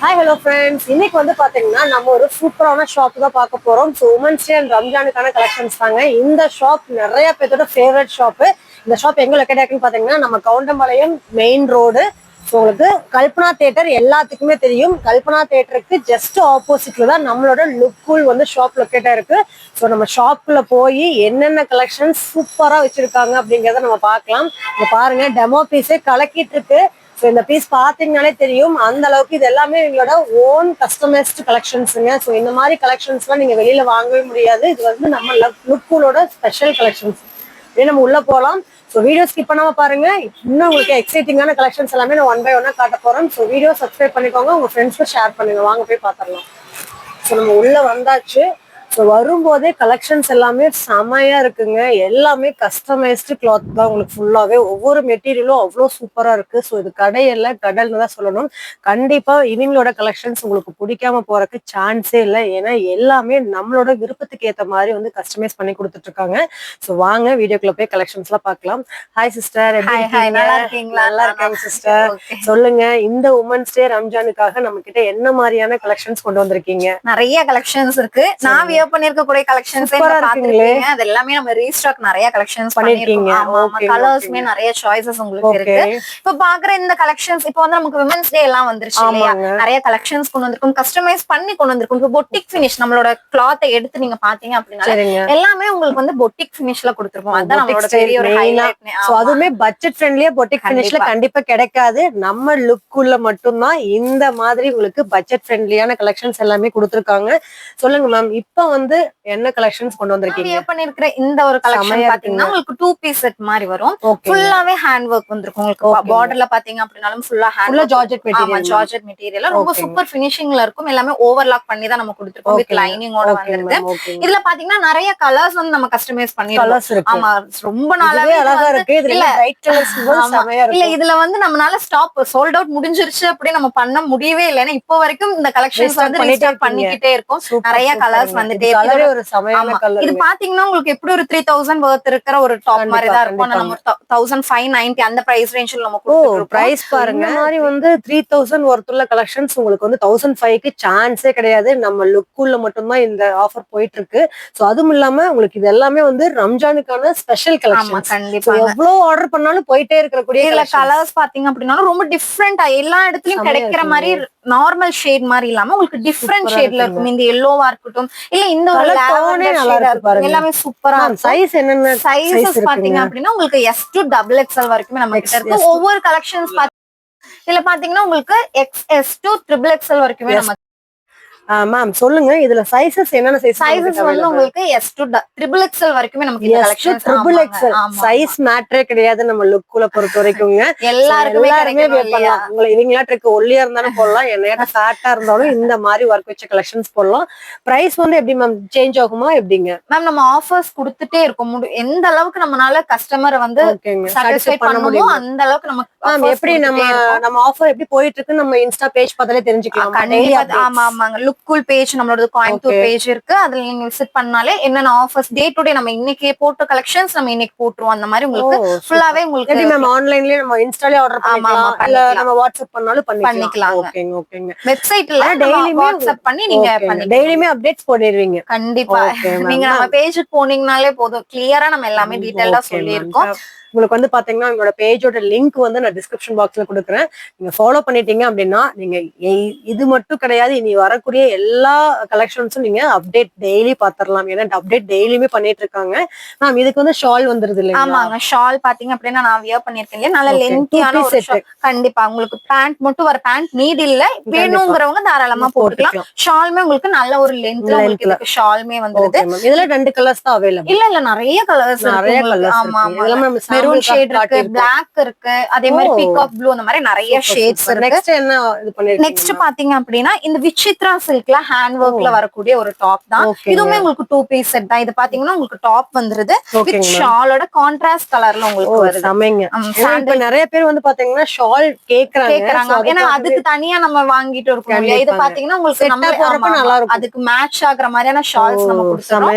Hi hello friends இன்னைக்கு வந்து பாத்தீங்கன்னா நம்ம ஒரு சூப்பரான ஷாப் தான் பார்க்க போறோம். ஸோ உமன்ஸ் டே அண்ட் ரம்ஜானுக்கான கலெக்ஷன்ஸ் தாங்க. இந்த ஷாப் நிறைய பேர்த்தோட ஃபேவரட் ஷாப்பு இந்த ஷாப் எங்க லொக்கேட் ஆகுன்னு பாத்தீங்கன்னா நம்ம கவுண்டம்பாளையம் மெயின் ரோடு ஸோ உங்களுக்கு கல்பனா தேட்டர் எல்லாத்துக்குமே தெரியும். கல்பனா தேட்டருக்கு ஜஸ்ட் ஆப்போசிட்ல தான் நம்மளோட லுக்கூல் வந்து ஷாப் லொக்கேட்டாக இருக்கு. ஸோ நம்ம ஷாப்ல போய் என்னென்ன கலெக்ஷன்ஸ் சூப்பரா வச்சிருக்காங்க அப்படிங்கிறத நம்ம பார்க்கலாம். இங்க பாருங்க டெமோ பீஸே கலக்கிட்டு இருக்கு. ஸோ இந்த பீஸ் பார்த்தீங்கனாலே தெரியும். அந்த அளவுக்கு இது எல்லாமே எங்களோட ஓன் கஸ்டமைஸ்டு கலெக்ஷன்ஸுங்க ஸோ இந்த மாதிரி கலெக்ஷன்ஸ்லாம் நீங்கள் வெளியில் வாங்கவே முடியாது. இது வந்து நம்ம லுக்கூலோட ஸ்பெஷல் கலெக்ஷன்ஸ் இதே நம்ம உள்ளே போகலாம் ஸோ வீடியோ ஸ்கிப் பண்ணாம பாருங்க. இன்னும் உங்களுக்கு எக்ஸைட்டிங்கான கலெக்ஷன்ஸ் எல்லாமே நான் ஒன் பை ஒன்னாக காட்ட போகிறேன் ஸோ வீடியோ சப்ஸ்கிரைப் பண்ணிக்கோங்க. உங்கள் ஃப்ரெண்ட்ஸ்க்கு ஷேர் பண்ணுங்க. வாங்க போய் பார்த்துடலாம். ஸோ நம்ம உள்ளே வந்தாச்சு. ஸோ வரும்போதே கலெக்ஷன்ஸ் எல்லாமே செமையா இருக்குங்க. எல்லாமே கஸ்டமைஸ்டு கிளாத் தான் உங்களுக்கு ஃபுல்லாவே ஒவ்வொரு மெட்டீரியலும் அவ்வளோ சூப்பரா இருக்கு. ஸோ இது கடையில கடல்னு தான் சொல்லணும். கண்டிப்பா இவங்களோட கலெக்ஷன்ஸ் உங்களுக்கு பிடிக்காம போறதுக்கு சான்ஸே இல்லை. ஏன்னா எல்லாமே நம்மளோட விருப்பத்துக்கு ஏத்த மாதிரி வந்து கஸ்டமைஸ் பண்ணி கொடுத்துட்டு இருக்காங்க ஸோ வாங்க வீடியோக்குள்ள போய் கலெக்ஷன்ஸ் எல்லாம் பார்க்கலாம். ஹாய் சிஸ்டர் நல்லா இருக்கீங்களா? நல்லா இருக்காங்க சிஸ்டர். சொல்லுங்க இந்த உமன்ஸ் டே ரம்ஜானுக்காக நம்ம கிட்ட என்ன மாதிரியான கலெக்ஷன்ஸ் கொண்டு வந்திருக்கீங்க? நிறைய கலெக்ஷன்ஸ் இருக்கு. நான் வியர் பண்ணிருக்க கூடிய கலெக்ஷன்ஸ் இருக்குங்களே. அது எல்லாமே நம்ம ரீஸ்டாக் நிறைய கலெக்ஷன்ஸ் பண்ணிருக்கீங்க. கலர்ஸ்மே நிறைய சாய்ஸஸ் உங்களுக்கு இருக்கு. இப்ப பாக்குற இந்த கலெக்ஷன்ஸ் இப்போ வந்து நமக்கு விமன்ஸ் டே எல்லாம் வந்துருச்சு இல்லையா. நிறைய கலெக்ஷன்ஸ் கொண்டு வந்திருக்கும். கஸ்டமைஸ் பண்ணி கொண்டு வந்திருக்கும். இப்போ பொட்டிக் ஃபினிஷ் நம்மளோட கிளாத்தை எடுத்து நீங்க பாத்தீங்க அப்படின்னா எல்லாமே உங்களுக்கு வந்து பொட்டிக் ஃபினிஷ்ல கொடுத்துருக்கோம். அதான் நம்மளோட பெரிய ஒரு அதுவுமே பட்ஜெட் ஃப்ரெண்ட்லியா பொட்டிக் ஃபினிஷ்ல கண்டிப்பா. கண்டிப்பா கிடைக்காது. நம்ம லுக்குள்ள மட்டும்தான் இந்த மாதிரி உங்களுக்கு பட்ஜெட் ஃப்ரெண்ட்லியான கலெக்ஷன்ஸ் எல்லாமே கொடுத்துருக்காங்க. சொல்லுங்க மேம் இப்போ வந்து என்ன கலெக்ஷன்ஸ் கொண்டு வந்திருக்கீங்க? பண்ணிருக்கிற இந்த ஒரு கலெக்ஷன் பாத்தீங்கன்னா உங்களுக்கு டூ பீஸ் செட் மாதிரி வரும். ஃபுல்லாவே ஹேண்ட் ஒர்க் வந்திருக்கும் உங்களுக்கு. பார்டர்ல பாத்தீங்க அப்படின்னாலும் ஃபுல்லா ஹேண்ட் ஃபுல்லா ஜார்ஜெட் ஆமா மெட்டீரியல் ஜார்ஜெட் மெட்டீரியல் ரொம்ப. சூப்பர் ஃபினிஷிங்ல இருக்கும். எல்லாமே ஓவர்லாக் பண்ணி தான் நம்ம கொடுத்துருக்கோம் வித் லைனிங்கோட வந்துருது. இதுல பாத்தீங்கன்னா நிறைய கலர்ஸ் வந்து நம்ம கஸ்டமைஸ் கலர்ஸ் இருக்கு. ஆமா ரொம்ப நாளாவே அழகா வந்து- இருக்கு. இல்ல. கலர்ஸ் இதுல வந்து நம்மளால ஸ்டாப் சோல்ட் அவுட் முடிஞ்சிருச்சு அப்படி நம்ம பண்ண முடியவே இல்லை ஏன்னா இப்போ வரைக்கும் இந்த கலெக்ஷன்ஸ் வந்து. பண்ணிக்கிட்டே இருக்கும். நிறைய ங்க. வந்துட்டே இது பாத்தீங்கன்னா உங்களுக்கு எப்படி ஒரு த்ரீ தௌசண்ட் வர்த் இருக்கிற ஒரு டாப் மாதிரி தான் இருக்கும். நம்ம தௌசண்ட் ஃபைவ் நைன்டி அந்த பிரைஸ் ரேஞ்சில் நம்ம பிரைஸ் பாருங்க. மாதிரி வந்து த்ரீ தௌசண்ட் ஒர்த்துள்ள கலெக்ஷன்ஸ் உங்களுக்கு வந்து தௌசண்ட் ஃபைவ்க்கு சான்ஸே கிடையாது. நம்ம லுக்குள்ள மட்டும்தான் இந்த ஆஃபர் போயிட்டு இருக்கு ஸோ அதுவும் இல்லாம உங்களுக்கு இது எல்லாமே வந்து ரம்ஜானுக்கான ஸ்பெஷல் கலெக்ஷன் கண்டிப்பா எவ்வளவு ஆர்டர் பண்ணாலும் போயிட்டே இருக்கக்கூடிய இதுல collections. கலர்ஸ் பாத்தீங்க அப்படின்னா ரொம்ப டிஃப்ரெண்டா எல்லா இடத்துலயும் கிடைக்கிற. மாதிரி நார்மல் ஷேட் மாதிரி இல்லாம உங்களுக்கு டிஃப்ரெண்ட் ஷேட்ல இருக்கும். இந்த எல்லோவா இருக்கட்டும் இல்ல இந்த ஒரு. எல்லாமே சூப்பரா சைஸ் என்னென்ன சைஸஸ்? பாத்தீங்க அப்படின்னா உங்களுக்கு எஸ் டு டபுள் எக்ஸ்எல் வரைக்குமே நம்ம கிட்ட இருக்கு ஒவ்வொரு கலெக்ஷன்ஸ் இதுல பாத்தீங்கன்னா உங்களுக்கு X S to triple XL வரைக்குமே. நம்ம மேம் சொல்லுங்க. இதுல சைசஸ் என்னென்ன சைஸ் சைஸஸ் வந்து உங்களுக்கு எஸ் டு ட்ரிபிள் எக்ஸ்எல் வரைக்குமே நமக்கு இந்த கலெக்ஷன்ஸ் ட்ரிபிள் எக்ஸல் சைஸ் மேட்ரே கிடையாது நம்ம லுக்குல பொறுத்த வரைக்குங்க எல்லாருக்குமே எல்லாருமே பண்ணலாம். உங்களை இவங்களாட்ட இருக்க ஒல்லியா இருந்தாலும் போடலாம் என்னையாட்ட ஃபேட்டா இருந்தாலும் இந்த மாதிரி ஒர்க் வச்ச கலெக்ஷன்ஸ் போடலாம். பிரைஸ் வந்து எப்படி மேம் சேஞ்ச் ஆகுமா? எப்படிங்க? மேம் நம்ம ஆஃபர்ஸ் கொடுத்துட்டே இருக்கோம். எந்த அளவுக்கு நம்மளால கஸ்டமரை வந்து சாட்டிஸ்ஃபை பண்ண முடியும் அந்த அளவுக்கு நம்ம மேம் எப்படி நம்ம. நம்ம ஆஃபர் எப்படி போயிட்டு இருக்கு நம்ம இன்ஸ்டா பேஜ் பார்த்தாலே தெரிஞ்சுக்கலாம். ஆமா ஆமாங்க லுக் கூல் பேஜ் நம்மளோட கோயம்புத்தூர். பேஜ் இருக்கு. அதுல நீங்க விசிட் பண்ணாலே என்னென்ன ஆஃபர்ஸ் டே டு டே நம்ம இன்னைக்கு போட்ட கலெக்ஷன்ஸ் நம்ம இன்னைக்கு போட்டுருவோம். அந்த மாதிரி உங்களுக்கு ஃபுல்லாவே எப்படி உங்களுக்கு மேம் ஆன்லைன்லயே நம்ம இன்ஸ்டாலே ஆர்டர் பண்ணிக்கலாம்? இல்ல. நம்ம வாட்ஸ்அப் பண்ணாலும் பண்ணிக்கலாம். ஓகேங்க ஓகேங்க வெப்சைட்ல dailyமே வாட்ஸ்அப் பண்ணி நீங்க டெய்லியுமே அப்டேட்ஸ் போடுவீங்க கண்டிப்பா. நீங்க நம்ம பேஜுக்கு போனீங்கனாலே போதும். கிளியரா நம்ம எல்லாமே டீடைலா Okay, சொல்லி ma'am. இருக்கோம் உங்களுக்கு வந்து பாத்தீங்கன்னா உங்களோட பேஜோட லிங்க் வந்து நான் டிஸ்கிரிப்ஷன் பாக்ஸ்ல கொடுக்குறேன். நீங்க ஃபாலோ பண்ணிட்டீங்க அப்படின்னா நீங்க இது மட்டும் கிடையாது இனி வரக்கூடிய எல்லா கலெக்ஷன்ஸும் நீங்க அப்டேட் டெய்லி பாத்திரலாம். ஏன்னா அப்டேட் டெய்லியுமே பண்ணிட்டு இருக்காங்க. மேம் இதுக்கு வந்து ஷால் வந்துருது இல்லைங்களா? ஆமாங்க. ஷால் பாத்தீங்க அப்படின்னா நான் வியர் பண்ணிருக்கேன் இல்லையா நல்ல. லென்த்தியான ஒரு. கண்டிப்பா. உங்களுக்கு பேண்ட் மட்டும் வர பேண்ட் நீட் இல்ல வேணுங்கிறவங்க தாராளமா போட்டுக்கலாம். ஷால்மே உங்களுக்கு நல்ல ஒரு லென்த்ல உங்களுக்கு ஷால்மே வந்துருது. இதுல ரெண்டு கலர்ஸ் தான் அவைலபிள் இல்ல இல்ல. நிறைய கலர்ஸ் நிறைய கலர்ஸ் ஆமா ஆமா. மெரூன் ஷேட் இருக்கு பிளாக் இருக்கு அதே மாதிரி. பீகாக் ப்ளூ அந்த மாதிரி நிறைய ஷேட்ஸ் இருக்கு. நெக்ஸ்ட் என்ன இது பண்ணிருக்கீங்க? நெக்ஸ்ட் பாத்தீங்க அப்படின்னா இந்த விசித்ரா சில்க்ல ஹேண்ட் ஒர்க்ல வரக்கூடிய ஒரு டாப் தான். இதுவுமே உங்களுக்கு டூ பீஸ் செட் தான். இது பாத்தீங்கன்னா உங்களுக்கு டாப் வந்துருது. வித் ஷாலோட கான்ட்ராஸ்ட் கலர்ல உங்களுக்கு வருது. நிறைய பேர் வந்து பாத்தீங்கன்னா ஷால் கேக்குறாங்க. கேக்குறாங்க. ஏன்னா அதுக்கு தனியா நம்ம வாங்கிட்டு இருக்கோம் இல்லையா? இது. பாத்தீங்கன்னா உங்களுக்கு நம்ம நல்லா. இருக்கும். அதுக்கு மேட்ச் ஆகுற மாதிரியான ஷால்ஸ் நம்ம கொடுத்துறோம்.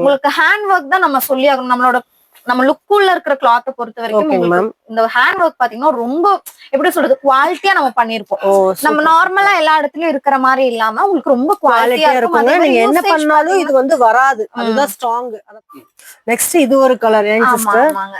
உங்களுக்கு ஹேண்ட் ஒர்க் தான் நம்ம சொல்லி ஆகணும். நம்மளோட நம்ம லுக்குள்ள இருக்கிற கிளாத்தை பொறுத்த வரைக்கும் இந்த ஹேண்ட் ஒர்க் பாத்தீங்கன்னா ரொம்ப எப்படி சொல்றது குவாலிட்டியா நம்ம பண்ணிருப்போம். நம்ம நார்மலா எல்லா இடத்துலயும் இருக்கிற மாதிரி இல்லாம உங்களுக்கு ரொம்ப குவாலிட்டியா இருக்கும். நீங்க என்ன பண்ணாலும் இது வந்து வராது. அதுதான் ஸ்ட்ராங் நெக்ஸ்ட் இது ஒரு கலர்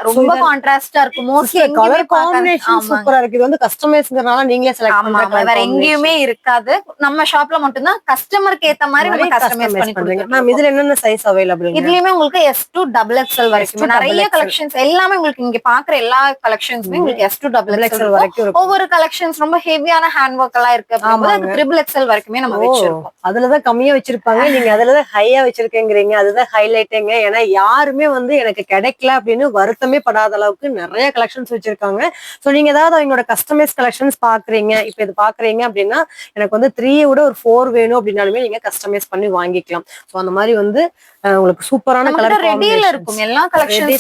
ரொம்ப கான்ட்ராஸ்டா இருக்கும். மோஸ்ட்லி கலர் காம்பினேஷன் சூப்பரா இருக்கு. இது வந்து கஸ்டமைஸ்ங்கறனால நீங்களே செலக்ட் பண்ற வேற எங்கேயுமே இருக்காது. நம்ம ஷாப்ல மட்டும்தான் கஸ்டமருக்கு ஏத்த மாதிரி நம்ம கஸ்டமைஸ் பண்ணி பண்றீங்க. மேம் இதுல என்னென்ன சைஸ் அவைலபிள் இதுலயுமே உங்களுக்கு எஸ் டூ டபுள் எக்ஸ்எல் வரைக்கும் S2 நிறைய. கலெக்ஷன்ஸ் எல்லாமே உங்களுக்கு இங்க பாக்குற எல்லா கலெக்ஷன்ஸுமே உங்களுக்கு எஸ் டூ டபுள் எக்ஸ்எல் வரைக்கும் ஒவ்வொரு கலெக்ஷன்ஸ் ரொம்ப ஹெவியான ஹேண்ட் ஒர்க் எல்லாம் இருக்கு அப்படிங்கும்போது. ட்ரிபிள் எக்ஸ்எல் வரைக்குமே நம்ம வச்சிருக்கோம். அதுலதான் கம்மியா வச்சிருப்பாங்க. நீங்க அதுலதான் ஹையா வச்சிருக்கேங்கிறீங்க. அதுதான் ஹைலைட்டுங்க ஏன்னா யாருமே வந்து எனக்கு கிடைக்கல அப்படின்னு வருத்தமே படாத அளவுக்கு நிறைய கலெக்ஷன்ஸ் வச்சிருக்காங்க. சோ நீங்க ஏதாவது அவங்களோட கஸ்டமைஸ் கலெக்ஷன்ஸ் பாக்குறீங்க. இப்ப இது பாக்குறீங்க அப்படின்னா எனக்கு வந்து த்ரீ விட ஒரு ஃபோர் வேணும் அப்படின்னாலுமே நீங்க கஸ்டமைஸ் பண்ணி வாங்கிக்கலாம். சோ அந்த மாதிரி வந்து உங்களுக்கு சூப்பரான கலர் ரெடியில இருக்கும். எல்லா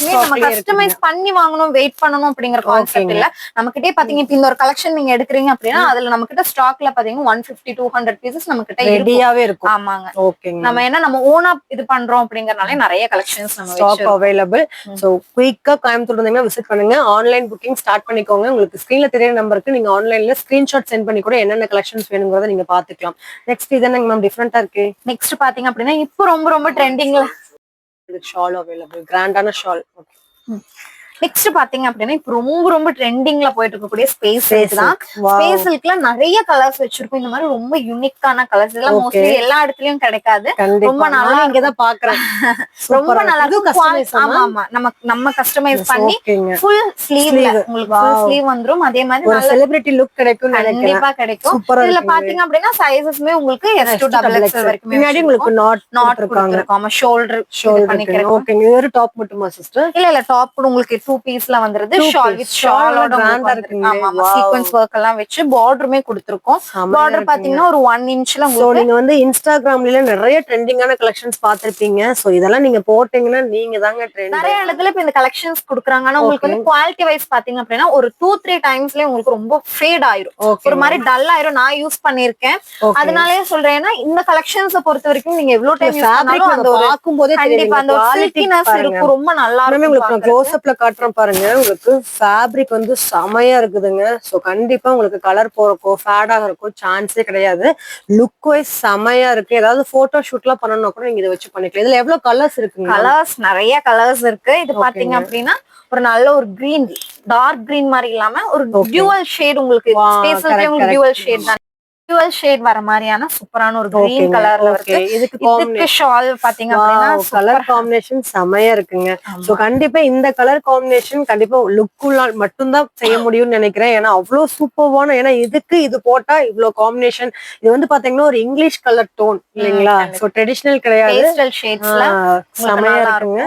கலெக்ஷன்ஸுமே நம்ம கஸ்டமைஸ் பண்ணி வாங்கணும் வெயிட் பண்ணணும் அப்படிங்கிற கான்செப்ட். இல்ல. நம்ம கிட்டே பாத்தீங்க இப்ப இந்த ஒரு கலெக்ஷன் நீங்க எடுக்கிறீங்க அப்படின்னா அதுல நம்ம கிட்ட ஸ்டாக்ல பாத்தீங்கன்னா one fifty two hundred pieces நம்ம கிட்ட ரெடியாவே இருக்கும். ஆமாங்க. ஓகேங்க நம்ம என்ன நம்ம ஓனா இது பண்றோம் அப்படிங்கறனாலே நிறைய கலெக்ஷன்ஸ் நம்ம ஸ்டாக் அவைலபிள். ஸோ குயிக்கா கோயம்புத்தூர் வந்தீங்கன்னா விசிட் பண்ணுங்க. ஆன்லைன் புக்கிங் ஸ்டார்ட் பண்ணிக்கோங்க. உங்களுக்கு ஸ்க்ரீன்ல தெரியற நம்பருக்கு நீங்க ஆன்லைன்ல ஸ்கிரீன்ஷாட் சென்ட் பண்ணி கூட என்னென்ன கலெக்ஷன்ஸ் வேணுங்கிறத நீங்க பாத்துக்கலாம். நெக்ஸ்ட் இது மேம் டிஃப்ரெண்டா இருக்கு? நெக்ஸ்ட் பாத்தீங்க அப்படின்னா இப்போ ரொம்ப ரொம்ப ட்ரெண்டிங்ல ஷால் அவைலபிள் கிராண்டான ஷால் ஓகே நெக்ஸ்ட் பாத்தீங்க அப்படின்னா இப்போ ரொம்ப ரொம்ப ட்ரெண்டிங்ல போயிட்டு இருக்கக்கூடிய ஸ்பேஸ் தான். ஸ்பேஸ் சில்க்ல நிறைய கலர்ஸ் வச்சிருக்கோம். இந்த மாதிரி ரொம்ப யூனிக்கான கலர்ஸ் இதெல்லாம் Okay. மோஸ்ட்லி எல்லா இடத்துலயும் கிடைக்காது. ரொம்ப நல்லா இங்கதான் பாக்குறேன். ரொம்ப நல்லா இருக்கும். ஆமா? ஆமா நம்ம நம்ம கஸ்டமைஸ் பண்ணி ஃபுல் ஸ்லீவ்ல. உங்களுக்கு. ஸ்லீவ் வந்துரும். அதே மாதிரி ஒரு செலிபிரிட்டி லுக் நினைக்கிறேன். கண்டிப்பா கிடைக்கும். இதுல பாத்தீங்க அப்படின்னா சைஸஸ்மே உங்களுக்கு எஸ் டூ டபுள் எக்ஸ்எல் வரைக்குமே உங்களுக்கு நாட் நாட் இருக்காங்க கொடுத்துருக்கோம். ஷோல்டர் ஷோல்டர் பண்ணிக்கிறோம். ஓகேங்க இது ஒரு டாப் மட்டுமா சிஸ்டர் இல்ல இல்ல டாப் உங்களுக்கு டூ பீஸ்ல வந்துருது. ஷால். வித் ஷாலோட. சீக்வன்ஸ் ஒர்க் எல்லாம் வச்சு பார்டருமே கொடுத்துருக்கோம். பார்டர் பாத்தீங்கன்னா ஒரு ஒன் இன்ச்ல நீங்க வந்து இன்ஸ்டாகிராம்ல நிறைய ட்ரெண்டிங்கான கலெக்ஷன்ஸ் பாத்திருப்பீங்க சோ இதெல்லாம் நீங்க போட்டீங்கன்னா நீங்க தாங்க ட்ரெண்ட் நிறைய இடத்துல இப்ப இந்த கலெக்ஷன்ஸ் குடுக்குறாங்க. ஆனா உங்களுக்கு வந்து குவாலிட்டி வைஸ் பாத்தீங்க அப்படின்னா ஒரு டூ த்ரீ டைம்ஸ்லயே உங்களுக்கு ரொம்ப ஃபேட் ஆயிரும். ஒரு மாதிரி டல் ஆயிரும். நான் யூஸ் பண்ணிருக்கேன் அதனாலயே சொல்றேன். ஏன்னா இந்த கலெக்ஷன்ஸ் பொறுத்த வரைக்கும் நீங்க எவ்வளவு டைம் யூஸ் பண்ணாலும் அந்த ஒரு பாக்கும்போதே கண்டிப்பா அந்த ஒரு சில்கினஸ் இருக்கும். ரொம்ப நல்லா இருக்கும் உங்களுக்கு. க்ளோஸ் அப்ல காட்டுறேன் பாருங்க உங்களுக்கு ஃபேப்ரிக் வந்து செமையா இருக்குதுங்க. சோ கண்டிப்பா உங்களுக்கு கலர் போறக்கோ ஃபேட் ஆகிறக்கோ சான்ஸே கிடையாது. லுக் வைஸ் செமையா இருக்கு. ஏதாவது போட்டோ ஷூட்லாம் பண்ணணும்னா கூட நீங்க இதை வச்சு பண்ணிக்கலாம். இதுல எவ்வளவு கலர்ஸ் இருக்குங்க? கலர்ஸ் நிறைய கலர்ஸ் இருக்கு. இது. பாத்தீங்க அப்படின்னா ஒரு நல்ல ஒரு கிரீன் டார்க் கிரீன் மாதிரி இல்லாம ஒரு. டியூவல் ஷேட் உங்களுக்கு உங்களுக்கு. டியூவல் ஷேட் தான். டியூவல் ஷேட் வர மாதிரியான சூப்பரான ஒரு கிரீன் கலர்ல இருக்கு இதுக்கு ஷால் பாத்தீங்க அப்படின்னா கலர் காம்பினேஷன் செமையா இருக்குங்க. சோ கண்டிப்பா இந்த கலர் காம்பினேஷன் கண்டிப்பா லுக்குள்ள மட்டும்தான் செய்ய முடியும்னு நினைக்கிறேன். ஏன்னா அவ்வளவு சூப்பர்வான ஏன்னா இதுக்கு இது போட்டா இவ்வளவு காம்பினேஷன் இது வந்து பாத்தீங்கன்னா ஒரு இங்கிலீஷ் கலர் டோன் இல்லைங்களா. சோ ட்ரெடிஷனல் கிடையாது. செமையா இருக்குங்க.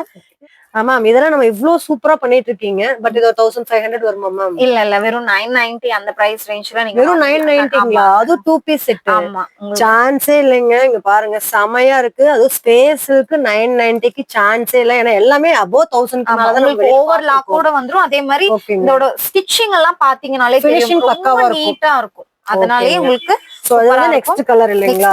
ஆமா இதெல்லாம் நம்ம இவ்ளோ சூப்பரா பண்ணிட்டு இருக்கீங்க பட் இது தௌசண்ட் ஃபைவ் ஹண்ட்ரட் வருமா மேம் இல்ல இல்ல வெறும் நைன் நைன்டி அந்த பிரைஸ் ரேஞ்ச்ல நீங்க வெறும் நைன். நைன்டிங்களா. அது டூ பீஸ் செட் ஆமா. சான்ஸே இல்லைங்க. இங்க பாருங்க செமையா இருக்கு. அது ஸ்பேஸுக்கு நைன் நைன்டிக்கு சான்ஸே இல்லை. ஏன்னா எல்லாமே அபோவ் தௌசண்ட் உங்களுக்கு ஓவர்லாக் கூட வந்துரும். அதே மாதிரி இதோட ஸ்டிச்சிங் எல்லாம் பாத்தீங்கனாலே தெரியும். பக்காவா இருக்கும். நீட்டா இருக்கும். அதனாலயே ஓகேங்க. உங்களுக்கு சோ வந்து நெக்ஸ்ட் கலர் இல்லைங்களா?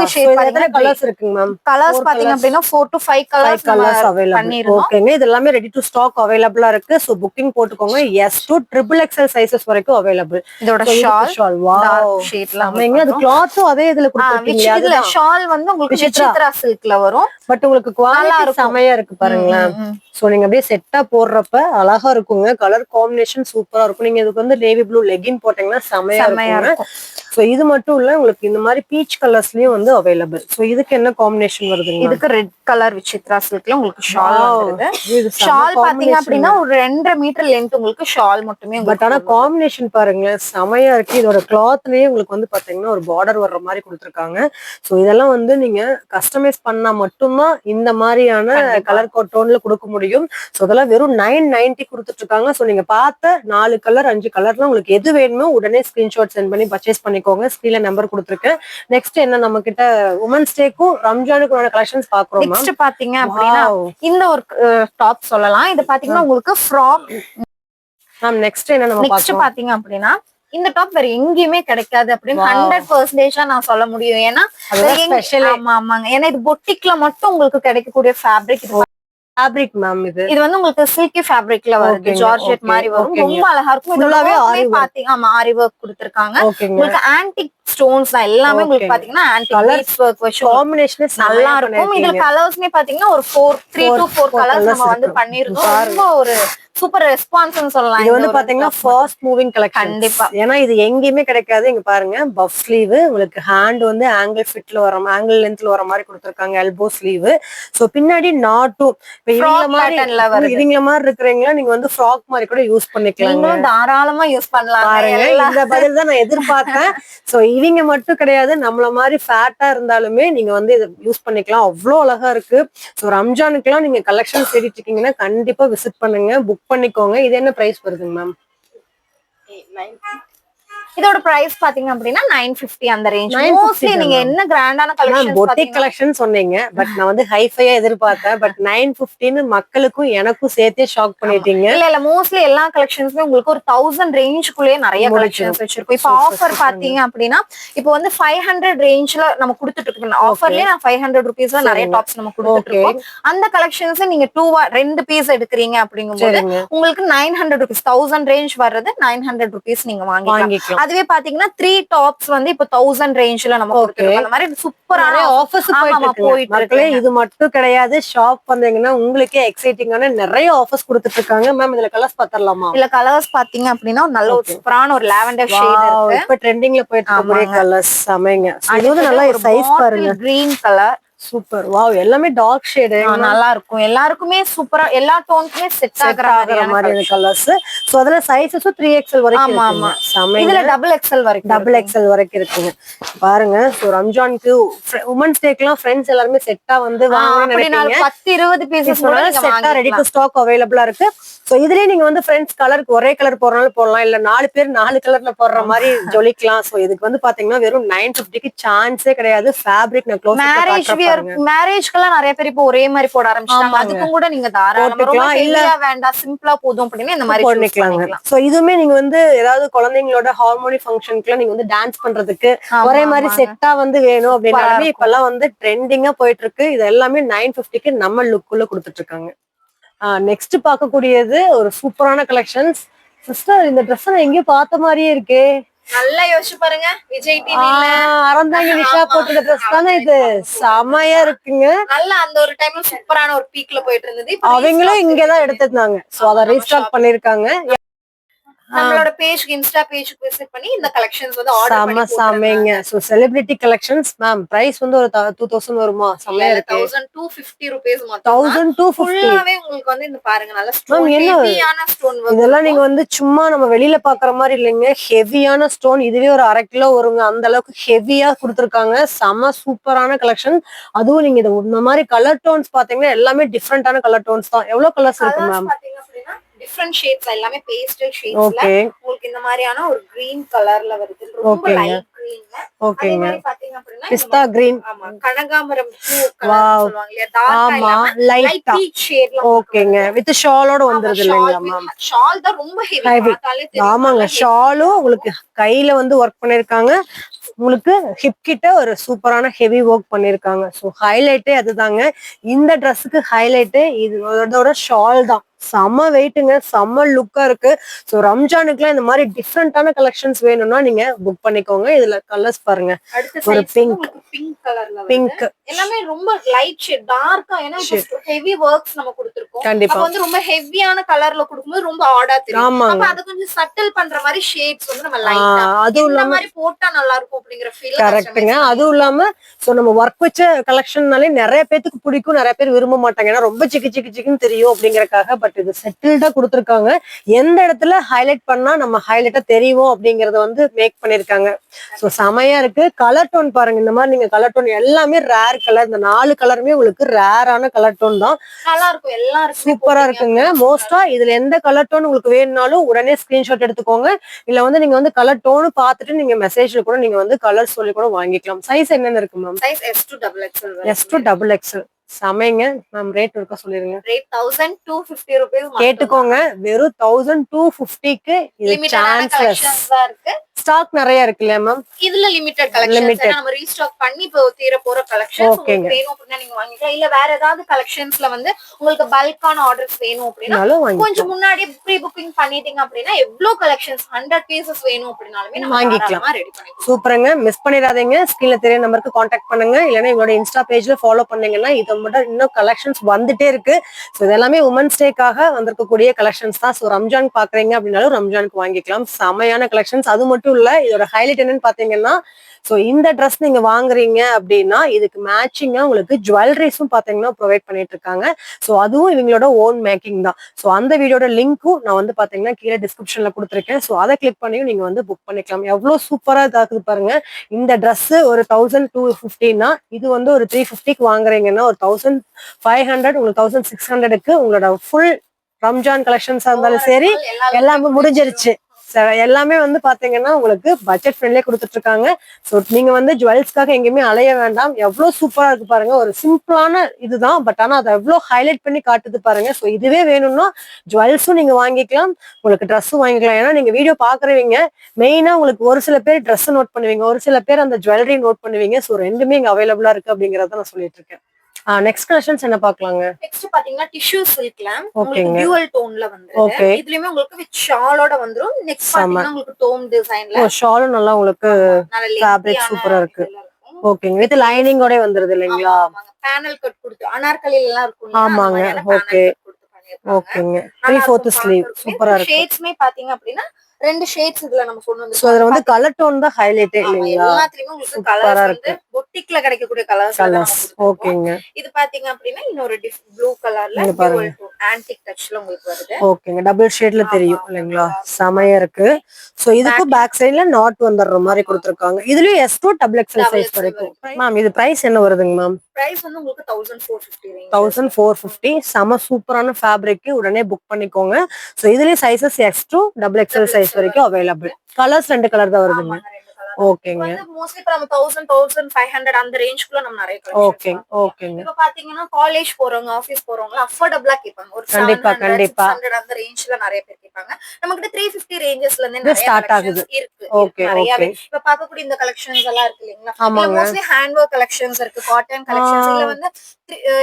கலர்ஸ் இருக்குங்க மேம் கலர்ஸ் பாத்தீங்க. அப்படின்னா four to five five colours colours available ஓகேங்க இது எல்லாமே ரெடி டு ஸ்டாக் அவைலபிளா இருக்கு. சோ புக்கிங் போட்டுக்கோங்க. S to triple XL sizes வரைக்கும் அவைலபிள் இதோட ஷால் ஷால் வாவ் அது கிளாத்தும் அதே இதுல கொடுத்துருக்கீங்க இதுல ஷால் வந்து உங்களுக்கு. விசித்ரா சில்க்ல வரும். பட் உங்களுக்கு குவாலிட்டி. செமையா இருக்கு பாருங்களேன். ம், ம். சோ நீங்க அப்படியே செட்டா போடுறப்ப அழகா இருக்குங்க. கலர் காம்பினேஷன் சூப்பரா இருக்கும். நீங்க இதுக்கு வந்து நேவி ப்ளூ லெகின் போட்டீங்கன்னா செமையா செம்மையா இருக்குங்க. இருக்கும். சோ இது மட்டும் இல்ல உங்களுக்கு இந்த மாதிரி பீச் கலர்ஸ்லயும் வந்து அவைலபிள் சோ இதுக்கு என்ன காம்பினேஷன் வருதுங்க இதுக்கு ரெட் கலர் விசித்ரா சில்க்ல உங்களுக்கு ஷால் ஷால் பாத்தீங்க. அப்படின்னா ஒரு ரெண்டரை மீட்டர் லென்த் உங்களுக்கு ஷால் மட்டுமே பட் ஆனா. காம்பினேஷன் பாருங்களேன் செமையா இருக்கு. இதோட கிளாத்லயே உங்களுக்கு வந்து பாத்தீங்கன்னா ஒரு பார்டர் வர்ற மாதிரி கொடுத்துருக்காங்க. சோ இதெல்லாம் வந்து நீங்க கஸ்டமைஸ் பண்ணா மட்டும்தான் இந்த மாதிரியான. கலர் டோன்ல கொடுக்க முடியும். சோ இதெல்லாம் வெறும் நைன் நைன்டி கொடுத்துட்டு இருக்காங்க சோ நீங்க பார்த்த நாலு கலர் அஞ்சு கலர்ல உங்களுக்கு எது வேணுமோ உடனே ஸ்கிரீன்ஷாட் சென்ட் பண்ணி பர்ச்சேஸ் பண்ணிக்கோங்க. ஸ்கிரீன்ல நம்பர் கொடுத்துருக்கேன். நெக்ஸ்ட் என்ன நம்ம கிட்ட உமன்ஸ் டேக்கும் ரம்ஜானுக்கு கலெக்ஷன்ஸ் பாக்குறோம் நெக்ஸ்ட் பாத்தீங்க அப்படின்னா இந்த ஒரு டாப் சொல்லலாம். இது பாத்தீங்கன்னா உங்களுக்கு ஃப்ராக் மேம் நெக்ஸ்ட் என்ன நம்ம நெக்ஸ்ட் பாத்தீங்க அப்படின்னா இந்த டாப் வேற எங்கேயுமே கிடைக்காது அப்படின்னு. ஹண்ட்ரட் பர்சன்டேஜா நான் சொல்ல முடியும். ஏன்னா ஆமா ஆமாங்க. ஏன்னா இது பொட்டிக்ல மட்டும் உங்களுக்கு கிடைக்கக்கூடிய ஃபேப்ரிக் இது ஃபேப்ரிக் மேம் இது. இது வந்து உங்களுக்கு சில்கி ஃபேப்ரிக்ல வருது. ஜார்ஜெட் மாதிரி வரும். ரொம்ப அழகா இருக்கும். Work. பாத்தீங்க. ஆமா ஆரி ஒர்க் கொடுத்திருக்காங்க. உங்களுக்கு ஆன்டிக் ஸ்டோன்ஸ் தான். எல்லாமே உங்களுக்கு. பாத்தீங்கன்னா ஆன்டிக் பீட்ஸ் ஒர்க் வச்சு காம்பினேஷனே நல்லா இருக்கும். இதுல கலர்ஸ்மே பாத்தீங்கன்னா ஒரு four three Four- to four four colours colours நம்ம வந்து. பண்ணிருக்கோம். ரொம்ப ஒரு சூப்பர் ரெஸ்பான்ஸ் சொல்லலாம் இது வந்து பாத்தீங்கன்னா. ஃபாஸ்ட் மூவிங் கலெக்ஷன் கண்டிப்பா. ஏன்னா இது எங்கேயுமே கிடைக்காது. இங்க பாருங்க பஃப் ஸ்லீவ் உங்களுக்கு ஹேண்ட் வந்து ஆங்கிள் ஃபிட்ல வர ஆங்கிள் லென்த்ல வர மாதிரி கொடுத்துருக்காங்க எல்போ ஸ்லீவ் சோ பின்னாடி Frock patternல மாதிரி இருக்கிறீங்களா நீங்க வந்து ஃப்ராக் மாதிரி கூட யூஸ் பண்ணிக்கலாங்க. நீங்களும் தாராளமா யூஸ் பண்ணலாம் பாருங்க இந்த பதில் தான் நான் எதிர்பார்த்தேன். சோ இவங்க மட்டும் கிடையாது. நம்மள மாதிரி ஃபேட்டா இருந்தாலுமே நீங்க வந்து இதை யூஸ் பண்ணிக்கலாம். அவ்வளோ அழகா இருக்கு. சோ ரம்ஜானுக்குலாம் நீங்க கலெக்ஷன் தேடிட்டு இருக்கீங்கன்னா கண்டிப்பா விசிட் பண்ணுங்க. புக் பண்ணிக்கோங்க. இது என்ன பிரைஸ் வருதுங்க மேம் இதோட பிரைஸ் பாத்தீங்க அப்படின்னா நைன் பிப்டி அந்த ரேஞ்ச் 950 மோஸ்ட்லி நீங்க என்ன கிராண்டான கலெக்ஷன் பொட்டிக் கலெக்ஷன் சொன்னீங்க பட் நான் வந்து ஹைஃபையா எதிர்பார்த்தேன் பட் நைன் பிப்டின்னு மக்களுக்கும் எனக்கும் சேர்த்தே ஷாக் பண்ணிட்டீங்க. இல்ல இல்ல மோஸ்ட்லி எல்லா கலெக்ஷன்ஸ்மே உங்களுக்கு ஒரு தௌசண்ட் ரேஞ்சுக்குள்ளேயே நிறைய. கலெக்ஷன்ஸ் வச்சிருக்கோம். இப்போ ஆஃபர். பாத்தீங்க அப்படின்னா இப்போ வந்து ஃபைவ் ஹண்ட்ரட் ரேஞ்ச்ல நம்ம கொடுத்துட்டு இருக்கோம். ஆஃபர்லயே நான் ஃபைவ் ஹண்ட்ரட் ருபீஸ்ல நிறைய. டாப்ஸ் நம்ம கொடுத்துட்டு இருக்கோம். அந்த கலெக்ஷன்ஸ் நீங்க டூ ரெண்டு பீஸ் எடுக்கிறீங்க அப்படிங்கும்போது உங்களுக்கு nine hundred rupees thousand range வர்றது நைன் ஹண்ட்ரட் ருபீஸ் நீங்க வாங்கிக்கலாம். அதுவே பாத்தீங்கன்னா த்ரீ டாப்ஸ் வந்து இப்போ தௌசண்ட் ரேஞ்ச்ல நம்ம அந்த மாதிரி சூப்பரான ஆஃபர்ஸ் போயிட்டு இருக்குங்க. இது மட்டும் கிடையாது. ஷாப் வந்தீங்கன்னா உங்களுக்கே எக்ஸைட்டிங்கான நிறைய ஆஃபர்ஸ் கொடுத்துட்டு இருக்காங்க மேம் இதுல கலர்ஸ் பாத்திரலாமா? இதுல கலர்ஸ் பாத்தீங்க அப்படின்னா நல்ல ஒரு. சூப்பரான ஒரு லாவெண்டர் ஷேட் இருக்கு. இப்ப ட்ரெண்டிங்ல போயிட்டு ஆமாங்க. கலர்ஸ் அமைங்க இது வந்து நல்லா சைஸ் பாருங்க. Green colour super. வாவ் எல்லாமே டார்க் ஷேடு நல்லா இருக்கும் எல்லாருக்குமே சூப்பரா எல்லா டோன்க்குமே செட் ஆகுற மாதிரியான colours. கலர்ஸ் சோ அதுல சைஸஸும் த்ரீ எக்ஸ்எல் வரைக்கும் ஆமா. ஆமா. இதுல டபுள் எக்ஸல் வரைக்கும் டபுள் எக்ஸ்எல் வரைக்கும் இருக்குங்க. பாருங்க சோ ரம்ஜானுக்கு உமன்ஸ் டேக்குலாம் ஃப்ரெண்ட்ஸ் எல்லாருமே செட்டா வந்து நினைப்பீங்க. பத்து இருபது பீசஸ் செட்டா ரெடி டு ஸ்டாக் அவைலபிளா இருக்கு. சோ இதுலயே நீங்க வந்து ஃப்ரெண்ட்ஸ் கலருக்கு ஒரே கலர் போறனாலும் போடலாம். இல்ல நாலு பேர் நாலு கலர்ல போடுற மாதிரி ஜொலிக்கலாம். சோ இதுக்கு வந்து பாத்தீங்கன்னா வெறும் நைன் பிப்டிக்கு சான்ஸே கிடையாது. ஃபேப்ரிக் நான் க்ளோஸ் வியர் மேரேஜ்க்கெல்லாம் நிறைய பேர் இப்போ ஒரே மாதிரி போட ஆரம்பிச்சிட்டாங்க ஆமாங்க. அதுக்கும் கூட நீங்க தாராளமா. இல்ல- வேண்டாம் சிம்பிளா போதும் அப்படின்னு இந்த மாதிரி பண்ணிக்கலாங்க பண்ணிக்கலாம். சோ இதுவுமே நீங்க வந்து ஏதாவது குழந்தைங்களோட ஹார்மோனி ஃபங்க்ஷனுக்குலாம் நீங்க வந்து டான்ஸ் பண்றதுக்கு ஒரே மாதிரி. செட்டா வந்து வேணும் அப்படின்னாலுமே. இப்பெல்லாம் வந்து ட்ரெண்டிங்கா போயிட்டு இருக்கு இது எல்லாமே நைன் பிப்டிக்கு நம்ம லுக்குள்ள கொடுத்துட்டு இருக்காங்க நெக்ஸ்ட் பார்க்கக்கூடியது ஒரு சூப்பரான கலெக்ஷன்ஸ் சிஸ்டர் இந்த ட்ரெஸ் நான் எங்கேயோ பார்த்த மாதிரியே இருக்கே நல்லா யோசிச்சு பாருங்க. விஜய் ஆ, அறந்தாங்கி நிஷா போட்டிருக்க ட்ரெஸ் தானே இது? செமையா இருக்குங்க. நல்லா அந்த ஒரு டைம்ல சூப்பரான ஒரு பீக்ல போயிட்டு இருந்தது. அவங்களும் இங்கதான் எடுத்திருந்தாங்க. சோ அதை ரீஸ்டாக். பண்ணிருக்காங்க நம்மளோட பேஜ்க்கு இன்ஸ்டா பேஜ்க்கு விசிட் பண்ணி இந்த கலெக்ஷன்ஸ் வந்து ஆர்டர் பண்ணி செமைங்க. So celebrity collections ma'am price வந்து ஒரு டூ தௌசண்ட் வருமா? செமையா இருக்கு. தௌசண்ட் டூ பிப்டி ருபீஸ் மட்டும் தௌசண்ட் டூ ஃபிஃப்டி ஃபுல்லாவே உங்களுக்கு வந்து இந்த பாருங்க நல்ல ஸ்டோன்? ஹெவியான ஸ்டோன் இதெல்லாம் நீங்க வந்து சும்மா நம்ம வெளியில பாக்குற மாதிரி இல்லைங்க. ஹெவியான ஸ்டோன் இதுவே ஒரு அரை கிலோ வருங்க. அந்த அளவுக்கு ஹெவியா கொடுத்துருக்காங்க. செம சூப்பரான கலெக்ஷன் அதுவும் நீங்க இந்த மாதிரி கலர் டோன்ஸ் பாத்தீங்கன்னா எல்லாமே டிஃப்ரெண்டான கலர் டோன்ஸ் தான். எவ்வளவு கலர்ஸ் இருக்கு மேம் டிஃபரண்ட் ஷேட்ஸ் எல்லாமே பேஸ்டல் ஷேட்ஸ்ல உங்களுக்கு இந்த மாதிரியான ஒரு கிரீன் கலர்ல வருது. ரொம்ப. லைட் கிரீன்ல அதே ஓகேங்க மாதிரி பாத்தீங்க அப்படின்னா இந்த பிஸ்தா கிரீன் ஆமா கனகாமரம் பூ. கலர் இல்லையா? லைட் பீச் ஷேட்ல ஓகேங்க வித் ஷாலோட வந்துருது இல்லைங்களா மேம் ஷால் தான் ரொம்ப ஹெவி ஆமாங்க. ஷாலும் உங்களுக்கு கையில வந்து ஒர்க் பண்ணிருக்காங்க. உங்களுக்கு ஹிப் கிட்ட ஒரு சூப்பரான ஹெவி ஒர்க் பண்ணிருக்காங்க. ஸோ ஹைலைட்டே அதுதாங்க. இந்த ட்ரெஸ்ஸுக்கு ஹைலைட்டே இது அதோட ஷால் தான். செம்ம வெயிட்டுங்க செம்ம லுக்கா இருக்கு. ஸோ ரம்ஜானுக்குலாம் இந்த மாதிரி டிஃப்ரெண்டான கலெக்ஷன்ஸ் வேணும்னா நீங்க புக் பண்ணிக்கோங்க. இதுல கலர்ஸ் பாருங்க. ஒரு. உங்களுக்கு பிங்க் கலர்ல பிங்க் எல்லாமே ரொம்ப லைட் ஷேட் டார்க்கா ஏன்னா ஹெவி ஒர்க்ஸ் நம்ம கொடுத்திருக்கோம். கண்டிப்பா. அப்ப வந்து ரொம்ப ஹெவியான கலர்ல கொடுக்கும்போது ரொம்ப ஆடா தெரியும். அப்ப அது கொஞ்சம் சட்டில் பண்ற மாதிரி ஷேட்ஸ் வந்து நம்ம லைட்டா அதுவும் இல்லாம மாதிரி போட்டா நல்லா இருக்கும் அப்படிங்கிற ஃபீல் கரெக்ட்டுங்க அதுவும் இல்லாம சோ நம்ம ஒர்க் வச்ச கலெக்ஷன்னாலே நிறைய பேத்துக்கு பிடிக்கும். நிறைய பேர் விரும்ப மாட்டாங்க. ஏன்னா ரொம்ப சிக்கு சிக்கு சிக்குன்னு தெரியும் அப்படிங்கறக்காக பட் இது செட்டில்டா கொடுத்துருக்காங்க. எந்த இடத்துல ஹைலைட் பண்ணா நம்ம ஹைலைட்டா தெரியும் அப்படிங்கறத வந்து மேக் பண்ணிருக்காங்க சோ செமையா இருக்கு. கலர் டோன் பாருங்க. இந்த மாதிரி நீங்க கலர் டோன் எல்லாமே ரேர் கலர் இந்த நாலு கலருமே உங்களுக்கு ரேரான கலர் டோன் தான். நல்லா இருக்கும். எல்லாருக்கும் சூப்பரா இருக்குங்க. மோஸ்டா இதுல எந்த கலர் டோன் உங்களுக்கு வேணும்னாலும் உடனே ஸ்கிரீன்ஷாட் எடுத்துக்கோங்க. இல்ல வந்து நீங்க வந்து கலர் டோன் பார்த்துட்டு நீங்க மெசேஜ்ல கூட நீங்க வந்து கலர் சொல்லி கூட வாங்கிக்கலாம். சைஸ் என்னென்ன இருக்கு ma'am size S to double XL S to double XL சமைங்க. Ma'am rate இருக்கா சொல்லிருங்க. Rate thousand two fifty rupees கேட்டுக்கோங்க. வெறும் தௌசண்ட் டூ பிப்டிக்கு சான்ஸ்லெஸ் இருக்கு. ஸ்டாக் நிறைய இருக்கு இல்லையா மேம் இதுல லிமிடெட் கலெக்ஷன். நம்ம ரீஸ்டாக் பண்ணி இப்போ தீர போற கலெக்ஷன் Okay ங்க. உங்களுக்கு வேணும் அப்படின்னா நீங்க வாங்கிக்கலாம். இல்ல வேற ஏதாவது கலெக்ஷன்ஸ்ல வந்து உங்களுக்கு பல்கான ஆர்டர்ஸ் வேணும் அப்படின்னா கொஞ்சம் முன்னாடி ப்ரீ புக்கிங் பண்ணிட்டீங்க அப்படின்னா எவ்வளவு கலெக்ஷன்ஸ் ஹண்ட்ரட் பீசஸ் வேணும் அப்படின்னாலுமே நம்ம வாங்கிக்கலாம். ரெடி பண்ணிக்கலாம். சூப்பருங்க. மிஸ் பண்ணிடாதீங்க. ஸ்கிரீன்ல தெரிய நம்பருக்கு காண்டாக்ட் பண்ணுங்க. இல்லைன்னா எங்களோட இன்ஸ்டா பேஜ்ல ஃபாலோ பண்ணீங்கன்னா இது மட்டும் இன்னும் கலெக்ஷன்ஸ் வந்துட்டே இருக்கு. ஸோ இதெல்லாமே உமன்ஸ் டேக்காக வந்திருக்கக்கூடிய கலெக்ஷன்ஸ் தான். ஸோ ரம்ஜான் பாக்குறீங்க அப்படின்னாலும் ரம்ஜானுக்கு வாங்கிக்கலாம். செமையான கலெக்ஷன்ஸ் அது மட்டும் இல்ல இதோட ஹைலைட் என்னன்னு பாத்தீங்கன்னா ஸோ இந்த ட்ரெஸ் நீங்க வாங்குறீங்க அப்படின்னா இதுக்கு மேட்சிங்கா உங்களுக்கு ஜுவல்லரிஸும் பாத்தீங்கன்னா ப்ரொவைட் பண்ணிட்டு இருக்காங்க. ஸோ அதுவும் இவங்களோட ஓன் மேக்கிங் தான். ஸோ அந்த வீடியோட லிங்க்கும் நான் வந்து பாத்தீங்கன்னா கீழே டிஸ்கிரிப்ஷன்ல கொடுத்துருக்கேன். ஸோ அதை கிளிக் பண்ணியும் நீங்க வந்து புக் பண்ணிக்கலாம். எவ்வளவு சூப்பரா இதாக்குது பாருங்க. இந்த Dress ஒரு தௌசண்ட் டூ ஃபிஃப்டினா இது வந்து ஒரு த்ரீ ஃபிஃப்டிக்கு வாங்குறீங்கன்னா ஒரு தௌசண்ட் ஃபைவ் ஹண்ட்ரட் உங்களுக்கு தௌசண்ட் சிக்ஸ் ஹண்ட்ரடுக்கு உங்களோட ஃபுல் ரம்ஜான் கலெக்ஷன்ஸா இருந்தாலும் சரி எல்லாமே முடிஞ்சிருச்சு. எல்லாமே வந்து பாத்தீங்கன்னா உங்களுக்கு பட்ஜெட் ஃப்ரெண்ட்லியே கொடுத்துட்டு இருக்காங்க ஸோ நீங்க வந்து ஜுவல்ஸ்க்காக எங்கேயுமே அலைய வேண்டாம். எவ்வளவு சூப்பரா இருக்கு பாருங்க. ஒரு சிம்பிளான இதுதான். பட் ஆனா அதை எவ்வளவு ஹைலைட் பண்ணி காட்டுது பாருங்க. ஸோ இதுவே வேணும்னா ஜுவல்ஸும் நீங்க வாங்கிக்கலாம். உங்களுக்கு ட்ரெஸ்ஸும் வாங்கிக்கலாம். ஏன்னா நீங்க வீடியோ பாக்குறவங்க மெயினா உங்களுக்கு ஒரு சில பேர் ட்ரெஸ் நோட் பண்ணுவீங்க. ஒரு சில பேர் அந்த ஜுவல்லரி நோட் பண்ணுவீங்க. ஸோ ரெண்டுமே இங்க அவைலபிளா இருக்கு அப்படிங்கறத நான் சொல்லிட்டு இருக்கேன் நெக்ஸ்ட் கலெக்ஷன்ஸ் என்ன பார்க்கலாங்க? நெக்ஸ்ட் பாத்தீங்கன்னா டிஷ்யூ சில்க்ல உங்களுக்கு. டியூவல் டோன்ல வந்து Okay. இதுலயுமே உங்களுக்கு வித் ஷாலோட வந்துரும். நெக்ஸ்ட். பாத்தீங்கன்னா உங்களுக்கு டோம் டிசைன்ல ஓ ஷாலும் நல்லா உங்களுக்கு super ஆ இருக்கு. ஓகேங்க வித் லைனிங்கோட வந்துருது இல்லைங்களா? பேனல் கட் கொடுத்து அனார்கலில எல்லாம் இருக்கும் ஆமாங்க, okay. ஓகேங்க த்ரீ ஃபோர்த் ஸ்லீவ் சூப்பரா இருக்கு. ஷேட்ஸ்மே பாத்தீங்க அப்படின்னா ரெண்டு ஷேட்ஸ் இதுல நம்ம கொண்டு ஸோ அதுல வந்து கலர் டோன் தான் ஹைலைட்டே ஆமா, இல்லைங்களா? எல்லாத்துலயுமே உங்களுக்கு கலர்ஸ் இருக்கு. வந்து பொட்டிக்ல கிடைக்கக்கூடிய கலர்ஸ் கலர்ஸ் ஓகேங்க இது பாத்தீங்க அப்படின்னா இன்னொரு ப்ளூ கலர்ல பாருங்க. ஆன்டிக் டச்ல உங்களுக்கு வருது. ஓகேங்க. டபுள் ஷேட்ல தெரியும் இல்லைங்களா? செமையா இருக்கு. சோ இதுக்கும் பேக் சைடுல நாட் வந்துடுற மாதிரி கொடுத்துருக்காங்க. இதுலயும் S to double XL Double size வரைக்கும். மேம் இது பிரைஸ் என்ன வருதுங்க மேம் பிரைஸ் வந்து உங்களுக்கு thousand four fifty thousand four fifty செம சூப்பரான ஃபேப்ரிக் உடனே புக் பண்ணிக்கோங்க. ஸோ இதுலயும் sizes X to double XL size வரைக்கும் அவைலபிள் கலர்ஸ் ரெண்டு கலர் தான் வருதுங்க. ஓகேங்க வந்து மோஸ்ட்லி இப்ப நம்ம தௌசண்ட் தௌசண்ட் ஃபைவ் ஹண்ட்ரட் அந்த ரேஞ்ச்குள்ள நம்ம நிறைய ஓகே ஓகேங்க இப்ப பாத்தீங்கன்னா காலேஜ் போறவங்க ஆபீஸ் போறவங்க அஃபோர்டபுளா கேட்பாங்க ஒரு கண்டிப்பா, கண்டிப்பா. அந்த ரேஞ்ச்ல நிறைய பேர் கேட்பாங்க நம்ம கிட்ட த்ரீ பிப்டி ரேஞ்சஸ்ல இருந்து collections ஆகுது. இருக்கு Okay, நிறையவே. இப்ப பார்க்கக்கூடிய இந்த கலெக்ஷன்ஸ் எல்லாம் இருக்கு இல்லைங்களா. மோஸ்ட்லி ஹேண்ட் ஒர்க் கலெக்ஷன்ஸ் இருக்கு காட்டன் கலெக்ஷன்ஸ். இல்ல வந்து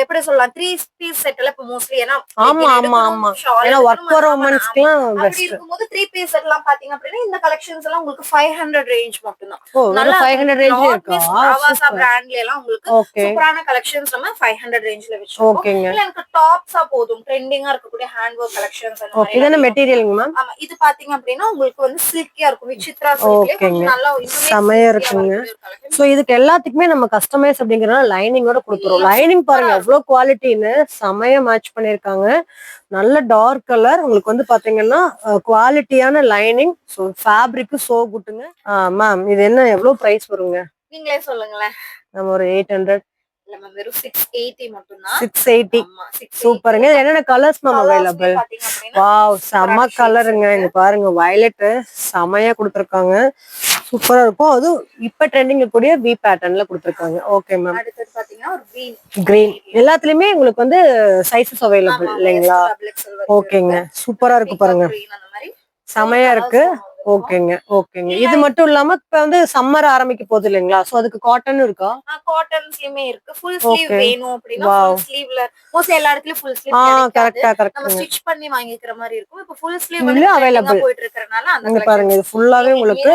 எப்படி சொல்லலாம் த்ரீ பீஸ் செட்ல இப்ப மோஸ்ட்லி ஏன்னா ஆமா, ஆமா, ஆமா. ஏன்னா ஒர்க் போற உமன்ஸ்க்குலாம் அப்படி பெஸ்ட் இருக்கும்போது த்ரீ பீஸ் செட் எல்லாம் பாத்தீங்க அப்படின்னா இந்த கலெக்ஷன்ஸ் எல்லாம் உங்களுக்கு ஃபைவ் ஹண்ட்ரட் ரேஞ்ச் மட்டும்தான் ஃபைவ் ஹண்ட்ரட் ரேஞ்ச் இருக்கா? ஆவாசா பிராண்ட்ல எல்லாம் உங்களுக்கு ஓகே சூப்பரான கலெக்ஷன்ஸ் நம்ம ஃபைவ் ஹண்ட்ரட் ரேஞ்ச்ல வச்சிருக்கோம். ஓகேங்க இல்ல எனக்கு டாப்ஸா போதும் ட்ரெண்டிங்கா இருக்கக்கூடிய ஹேண்ட் ஒர்க் கலெக்ஷன்ஸ் ஓகே இது என்ன மெட்டீரியலுங்க மேம் ஆமா இது பாத்தீங்க அப்படின்னா உங்களுக்கு வந்து சில்கியா இருக்கும் விசித்ரா. கொஞ்சம் நல்லா செமையா இருக்குங்க. சோ இதுக்கு எல்லாத்துக்குமே நம்ம கஸ்டமைஸ் அப்படிங்கறதுனால லைனிங்கோட கொடுத்துரும் லைனிங் பாருங்க எவ்வளவு குவாலிட்டின்னு செமையா மேட்ச் பண்ணிருக்காங்க நல்ல டார்க் கலர் உங்களுக்கு வந்து பாத்தீங்கன்னா குவாலிட்டியான லைனிங் ஸோ ஃபேப்ரிக் சோ குட்டுங்க மேம் இது என்ன எவ்வளவு பிரைஸ் வருங்க? நீங்களே சொல்லுங்களேன். நம்ம ஒரு எயிட் ஹண்ட்ரட் இல்ல மேம் வெறும் சிக்ஸ் எயிட்டி மட்டும்தான். சிக்ஸ் எயிட்டி ஆமா, 680. சூப்பருங்க. என்னென்ன கலர்ஸ் மேம் அவைலபிள் வாவ் Super-ஆன கலருங்க இங்க பாருங்க வயலட் செமையா கொடுத்துருக்காங்க. சூப்பரா இருக்கும். அதுவும் இப்ப ட்ரெண்டிங் கூடிய வி பேட்டர்ன்ல கொடுத்துருக்காங்க. ஓகே மேம் அடுத்தது பாத்தீங்கன்னா ஒரு green. கிரீன் எல்லாத்துலயுமே உங்களுக்கு வந்து சைசஸ் அவைலபிள் இல்லைங்களா? ஓகேங்க. சூப்பரா இருக்கு பாருங்க. செமையா இருக்கு. ஓகேங்க ஓகேங்க. இது மட்டும் இல்லாம இப்ப வந்து சம்மர் ஆரம்பிக்க போகுது இல்லைங்களா? சோ அதுக்கு காட்டன் இருக்கா? காட்டன்ஸ்லயுமே இருக்கு. Full sleeve. வேணும் அப்படின்னா. ஃபுல் ஸ்லீவ்ல மோஸ்ட்லி எல்லா இடத்துலயும் ஃபுல் ஸ்லீவ் ஆ கிடைக்காது. கரெக்டா நம்ம ஸ்டிச் பண்ணி வாங்கிக்கிற மாதிரி இருக்கும். இப்ப ஃபுல் ஸ்லீவ் வந்து available. போயிட்டு இருக்கறனால அந்த பாருங்க இது ஃபுல்லாவே உங்களுக்கு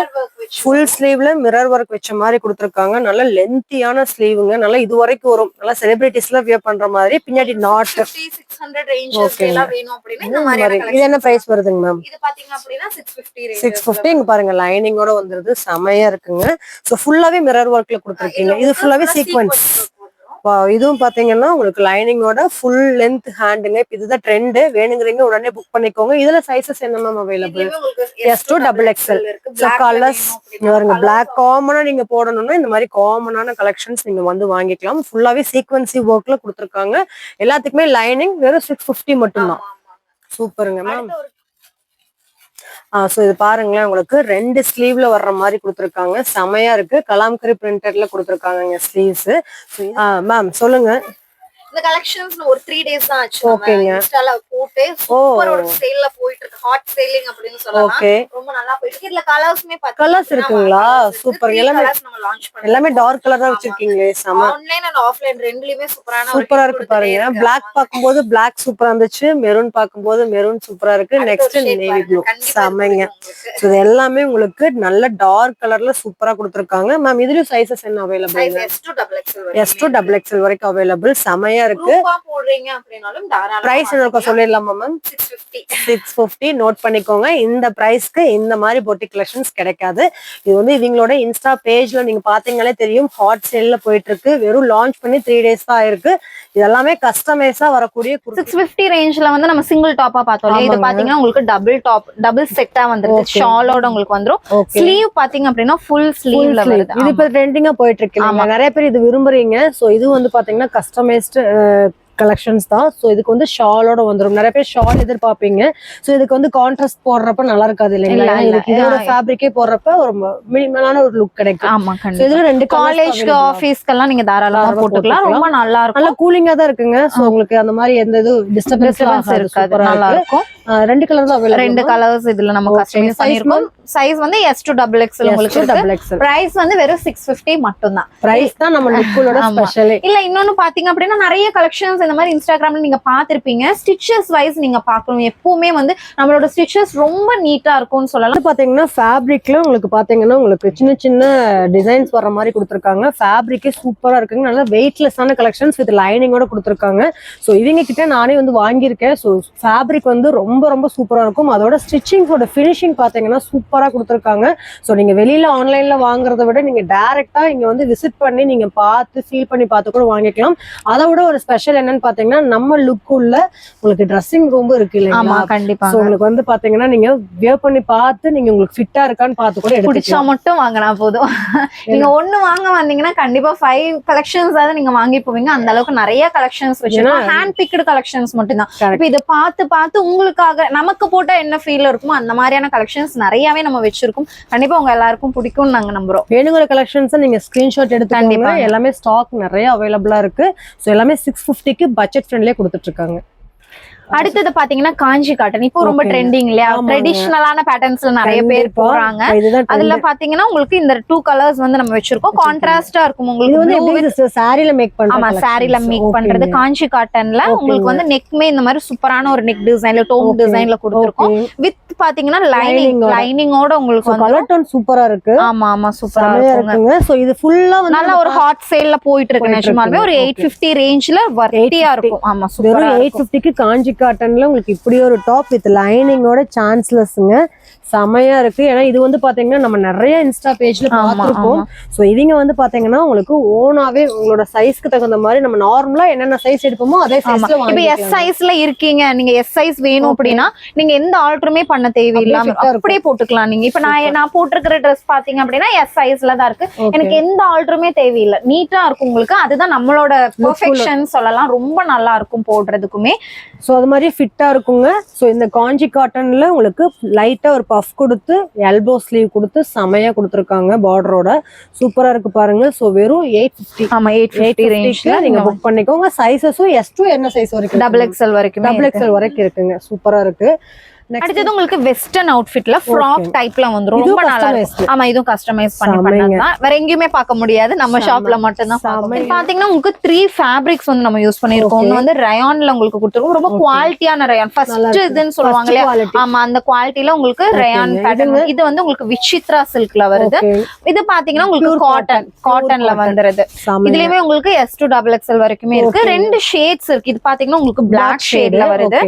ஃபுல் ஸ்லீவ்ல மிரர் ஒர்க் வச்ச மாதிரி கொடுத்துருக்காங்க. நல்ல லென்த்தியான ஸ்லீவுங்க நல்லா இது வரைக்கும் வரும். நல்லா செலிபிரிட்டிஸ்ல வியர் பண்ற மாதிரி. பின்னாடி நாட் 50 600 ரேஞ்சஸ்ல Okay. எல்லாம் வேணும் அப்படின்னா இந்த இந்த மாதிரி மாதிரி இது என்ன பிரைஸ் வருதுங்க மேம் இது பாத்தீங்க அப்படின்னா 650 ரேஞ்ச் சிக்ஸ் ஃபிஃப்டி இங்க பாருங்க லைனிங்கோட வந்துருது. செமையா இருக்குங்க. சோ ஃபுல்லாவே மிரர் ஒர்க்ல கொடுத்துருக்கீங்க. இது ஃபுல்லாவே சீக்வன்ஸ் இதுவும் பாத்தீங்கன்னா உங்களுக்கு லைனிங்கோட ஃபுல் லென்த் ஹேண்டுங்க இப்ப இதுதான் ட்ரெண்ட் வேணுங்கிறீங்க உடனே புக் பண்ணிக்கோங்க. இதுல சைசஸ் என்ன ma'am available S to double XL so colours பாருங்க. பிளாக் காமனா நீங்க போடணும்னா இந்த மாதிரி காமனான கலெக்ஷன்ஸ் நீங்க வந்து வாங்கிக்கலாம். ஃபுல்லாவே சீக்வன்சி ஒர்க்ல கொடுத்துருக்காங்க. எல்லாத்துக்குமே லைனிங் வெறும் சிக்ஸ் ஃபிஃப்டி மட்டும்தான். சூப்பருங்க மேம் ஸோ இது பாருங்களேன் உங்களுக்கு ரெண்டு ஸ்லீவ்ல வர்ற மாதிரி கொடுத்துருக்காங்க. செமையா இருக்கு. கலாம்கரி பிரிண்டட்ல கொடுத்துருக்காங்க ஸ்லீவ்ஸ் மேம் சொல்லுங்க. இந்த கலெக்ஷன்ஸ் ஒரு த்ரீ டேஸ் தான் ஆச்சு. இன்ஸ்டால போட்டு சூப்பர் ஒரு சேல்ல போயிட்டு இருக்கு ஹாட் சேலிங் அப்படின்னு சொல்லலாம். ரொம்ப நல்லா போயிட்டு இருக்கு இதுல கலர்ஸ்மே Colours இருக்குங்களா? Super. எல்லாமே- நம்ம லான்ச் பண்ணி எல்லாமே டார்க் கலர் தான் வச்சிருக்கீங்க செம ஆன்லைன் அண்ட் ஆஃப்லைன் ரெண்டுலயுமே சூப்பரான சூப்பரா இருக்கு பாருங்க. பிளாக் பார்க்கும்போது பிளாக் சூப்பரா இருந்துச்சு. மெரூன் பார்க்கும்போது மெரூன் சூப்பரா இருக்கு. Next navy. ப்ளூ செமைங்க இது எல்லாமே உங்களுக்கு நல்ல டார்க் கலர்ல சூப்பரா கொடுத்துருக்காங்க. மேம் இதுலயும் சைசஸ் என்ன available S2 double XL S to double XL வரைக்கும் அவைலபிள் செமையா இருக்கு. ரூபா போடுறீங்க அப்படின்னாலும் பிரைஸ் என்ன சொல்லிடலாமா மேம் 650 சிக்ஸ் ஃபிஃப்டி நோட் பண்ணிக்கோங்க. இந்த ப்ரைஸ்க்கு இந்த மாதிரி பொட்டி கலெக்ஷன்ஸ் கிடைக்காது. இது வந்து இவங்களோட இன்ஸ்டா பேஜ்ல நீங்க பாத்தீங்களே தெரியும். ஹாட் சேல்ல போயிட்டு இருக்கு வெறும் லான்ச் பண்ணி த்ரீ டேஸ் தான் ஆயிருக்கு இது எல்லாமே கஸ்டமைஸா வரக்கூடிய. சிக்ஸ் பிப்டி ரேஞ்ச்ல வந்து நம்ம சிங்கிள் டாப்பா பார்த்தோம்? இது. பாத்தீங்கன்னா உங்களுக்கு டபுள் டாப் டபுள் செட்டா Okay. ஷாலோட உங்களுக்கு வந்துரும். ஸ்லீவ் பாத்தீங்க அப்படின்னா ஃபுல் ஸ்லீவ்ல. வருது. இது இப்ப ட்ரெண்டிங்கா போயிட்டு இருக்கு? நிறைய பேர் இது விரும்புறீங்க. சோ இது வந்து பாத்தீங்கன்னா கஸ்டமைஸ்டு கலெக்ஷன்ஸ் தான். சோ இதுக்கு வந்து ஷாலோட வந்துரும். நிறைய பேர் ஷால் எதிர்பார்ப்பீங்க. சோ இதுக்கு வந்து கான்ட்ராஸ்ட் போடுறப்ப நல்லா இருக்காது இல்லைங்களா. இதுக்கு இதோட ஃபேப்ரிக்கே போடுறப்ப ஒரு மினிமலான ஒரு லுக் கிடைக்கும். ஆமா இதுல ரெண்டு காலேஜ்க்கு ஆபீஸ்க்கெல்லாம் நீங்க தாராளமா போட்டுக்கலாம். ரொம்ப. நல்லா நல்ல இருக்கும் கூலிங்கா தான் இருக்குங்க. சோ உங்களுக்கு அந்த மாதிரி எந்த இது டிஸ்டர்பன்ஸ் இருக்காது. நல்லா இருக்கும். ரெண்டு கலர் தான் ரெண்டு கலர்ஸ் இதுல நம்ம. கஸ்டமைஸ் பண்ணிருக்கோம். சைஸ் வந்து எஸ் டு டபுள் எக்ஸ்எல் உங்களுக்கு டபுள் எக்ஸ்எல் பிரைஸ் வந்து வெறும் சிக்ஸ் பிப்டி மட்டும் தான் பிரைஸ் தான் நம்ம லுக்குலோட ஆமா. ஸ்பெஷலே இல்ல இன்னொன்னு பாத்தீங்க அப்படின்னா நிறைய கலெக்ஷன்ஸ் இந்த மாதிரி இன்ஸ்டாகிராம்ல நீங்க பாத்திருப்பீங்க. ஸ்டிச்சஸ் வைஸ் நீங்க பாக்கணும். எப்பவுமே வந்து நம்மளோட ஸ்டிச்சஸ் ரொம்ப நீட்டா இருக்கும்னு சொல்லலாம். பாத்தீங்கன்னா ஃபேப்ரிக்ல உங்களுக்கு பாத்தீங்கன்னா உங்களுக்கு சின்ன சின்ன டிசைன்ஸ் வர மாதிரி கொடுத்துருக்காங்க. ஃபேப்ரிக்கே சூப்பரா இருக்குங்க. நல்ல வெயிட்லெஸ்ஸான கலெக்ஷன்ஸ் வித் லைனிங்கோட கொடுத்துருக்காங்க. ஸோ இவங்க கிட்ட நானே வந்து வாங்கியிருக்கேன். ஸோ ஃபேப்ரிக் வந்து ரொம்ப ரொம்ப சூப்பரா இருக்கும். அதோட ஸ்டிச்சிங்கோட ஃபினிஷிங் பாத்தீங்கன்னா சூப்பரா கொடுத்துருக்காங்க. ஸோ நீங்க வெளியில ஆன்லைன்ல வாங்குறத விட நீங்க டைரக்டா இங்க வந்து விசிட் பண்ணி நீங்க பார்த்து ஃபீல் பண்ணி பார்த்து கூட வாங்கிக்கலாம். அதை விட ஒரு ஸ்பெஷல் என்னன்னு பாத்தீங்கன்னா நம்ம லுக் உள்ள உங்களுக்கு ட்ரெஸ்ஸிங் ரூமும் இருக்கு இல்லைங்களா? கண்டிப்பா சோ உங்களுக்கு வந்து பாத்தீங்கன்னா நீங்க வியர் பண்ணி பார்த்து நீங்க உங்களுக்கு ஃபிட்டா இருக்கான்னு பார்த்து கூட பிடிச்சா மட்டும் வாங்கினா போதும். நீங்க ஒண்ணு வாங்க வந்தீங்கன்னா கண்டிப்பா ஃபைவ் கலெக்ஷன்ஸ் ஆவது நீங்க வாங்கி போவீங்க. அந்த அளவுக்கு நிறைய கலெக்ஷன்ஸ் வச்சிருக்கோம். ஹேண்ட் பிக்டு கலெக்ஷன்ஸ் மட்டும் தான் Correct. இப்ப இதை பார்த்து பார்த்து உங்களுக்காக நமக்கு போட்டா என்ன ஃபீல் இருக்குமோ அந்த மாதிரியான கலெக்ஷன்ஸ் நிறையவே நம்ம வச்சிருக்கோம். கண்டிப்பா உங்க எல்லாருக்கும் பிடிக்கும்னு நாங்க நம்புறோம். வேணுங்கிற கலெக்ஷன்ஸ் நீங்க ஸ்கிரீன்ஷாட் எடுத்துக்கோங்க. கண்டிப்பாங்க. எல்லாமே ஸ்டாக் நிறைய அவைலபிளா இருக்கு. சோ எல்லாமே சிக்ஸ் ஃபிஃப்டிக்கு பட்ஜெட் ஃப்ரெண்ட்லயே கொடுத்துட்டு இருக்காங்க. அடுத்தது பாத்தீங்கன்னா காஞ்சி காட்டன் இப்போ ரொம்ப. ட்ரெண்டிங் இல்லையா. ட்ரெடிஷ்னலான பேட்டர்ன்ஸ்ல நிறைய பேர். போறாங்க அதுல. பாத்தீங்கன்னா உங்களுக்கு இந்த டூ கலர்ஸ் வந்து நம்ம வச்சிருக்கோம் கான்ட்ராஸ்டா இருக்கும் உங்களுக்கு? சாரில மேக் ஆமா. சாரில மேக் பண்றது. காஞ்சி காட்டன்ல உங்களுக்கு வந்து நெக்மே இந்த மாதிரி சூப்பரான ஒரு நெக் டிசைன்ல டோம். டிசைன்ல கொடுத்துருக்கோம். வித் பாத்தீங்கன்னா லைனிங். லைனிங்கோட உங்களுக்கு கலர் டோன் சூப்பரா இருக்கு ஆமா ஆமா சூப்பரா இருக்குங்க சோ இது ஃபுல்லா வந்து நல்ல ஒரு ஹாட் சேல்ல போயிட்டு இருக்கு நிஜமாலுமே ஒரு இருக்குங்க. எயிட் பிப்டி ரேஞ்ச்ல வர்த்தியா 850. இருக்கும் ஆமா சூப்பரா எயிட் இருக்கும் ஃபிஃப்டிக்கு காஞ்சி காட்டனில் உங்களுக்கு இப்படி ஒரு டாப் வித் லைனிங்கோட சான்ஸ்லெஸ்ஸுங்க செமையா இருக்கு. ஏன்னா இது வந்து பாத்தீங்கன்னா நம்ம நிறைய இன்ஸ்டா பேஜ்ல பார்த்திருப்போம். சோ இவங்க வந்து பாத்தீங்கன்னா உங்களுக்கு ஓனாவே உங்களோட சைஸ்க்கு தகுந்த மாதிரி நம்ம நார்மலா என்னென்ன சைஸ் எடுப்போமோ அதே சைஸ்ல இப்ப எஸ் சைஸ்ல இருக்கீங்க. நீங்க எஸ் சைஸ் வேணும் அப்படின்னா நீங்க எந்த ஆல்டருமே பண்ண தேவையில்லாம. அப்படியே போட்டுக்கலாம் நீங்க. இப்ப நான் நான் போட்டிருக்கிற ட்ரெஸ் பாத்தீங்க அப்படின்னா எஸ் சைஸ்ல தான் இருக்கு. எனக்கு எந்த ஆல்டருமே தேவையில்லை. நீட்டா இருக்கும் உங்களுக்கு. அதுதான் நம்மளோட பெர்ஃபெக்ஷன் சொல்லலாம். ரொம்ப நல்லா இருக்கும் போடுறதுக்குமே. சோ அது மாதிரி ஃபிட்டா இருக்குங்க. சோ இந்த காஞ்சி காட்டன்ல உங்களுக்கு லைட்டா ஒரு பஃப் கொடுத்து எல்போ ஸ்லீவ் கொடுத்து செமையா கொடுத்துருக்காங்க பார்டரோட சூப்பரா இருக்கு பாருங்க. சோ வெறும் எயிட் ஃபிஃப்டி ஆமா எயிட் எயிட் ரேஞ்ச்ல ரேஞ்ச்ல நீங்க புக் பண்ணிக்கோங்க. சைஸஸும் எஸ் டூ என்ன சைஸ் வரைக்கும் டபுள் எக்ஸ்எல் வரைக்கும் டபுள் எக்ஸ்எல் வரைக்கும் இருக்குங்க. சூப்பரா இருக்கு. Next, அடுத்தது உங்களுக்கு வெஸ்டர்ன் அவுட்ஃபிட்ல ஃப்ராக் டைப்ல வந்துரும் ரொம்ப நல்லா. இருக்கும் ஆமா இதுவும் கஸ்டமைஸ் பண்ணி செமைங்க. பண்ணதுதான் வேற எங்கேயுமே பார்க்க முடியாது நம்ம. ஷாப்ல மட்டும் தான். பாத்தீங்கன்னா உங்களுக்கு த்ரீ ஃபேப்ரிக்ஸ் வந்து நம்ம யூஸ் பண்ணிருக்கோம். ஒன்னு வந்து ரயான்ல உங்களுக்கு கொடுத்துருக்கோம் ரொம்ப. குவாலிட்டியான ரயான் ஃபர்ஸ்ட். இதுன்னு சொல்லுவாங்க. ஆமா அந்த குவாலிட்டில உங்களுக்கு ரயான். பேட்டர்ன்? இது வந்து உங்களுக்கு விசித்ரா சில்க்ல வருது. இது பாத்தீங்கன்னா உங்களுக்கு காட்டன். காட்டன்ல. வந்துருது. இதுலயுமே உங்களுக்கு எஸ் டூ டபுள் எக்ஸ்எல் வரைக்குமே இருக்கு. ரெண்டு ஷேட்ஸ் இருக்கு இது பாத்தீங்கன்னா உங்களுக்கு பிளாக். ஷேட்ல வருது.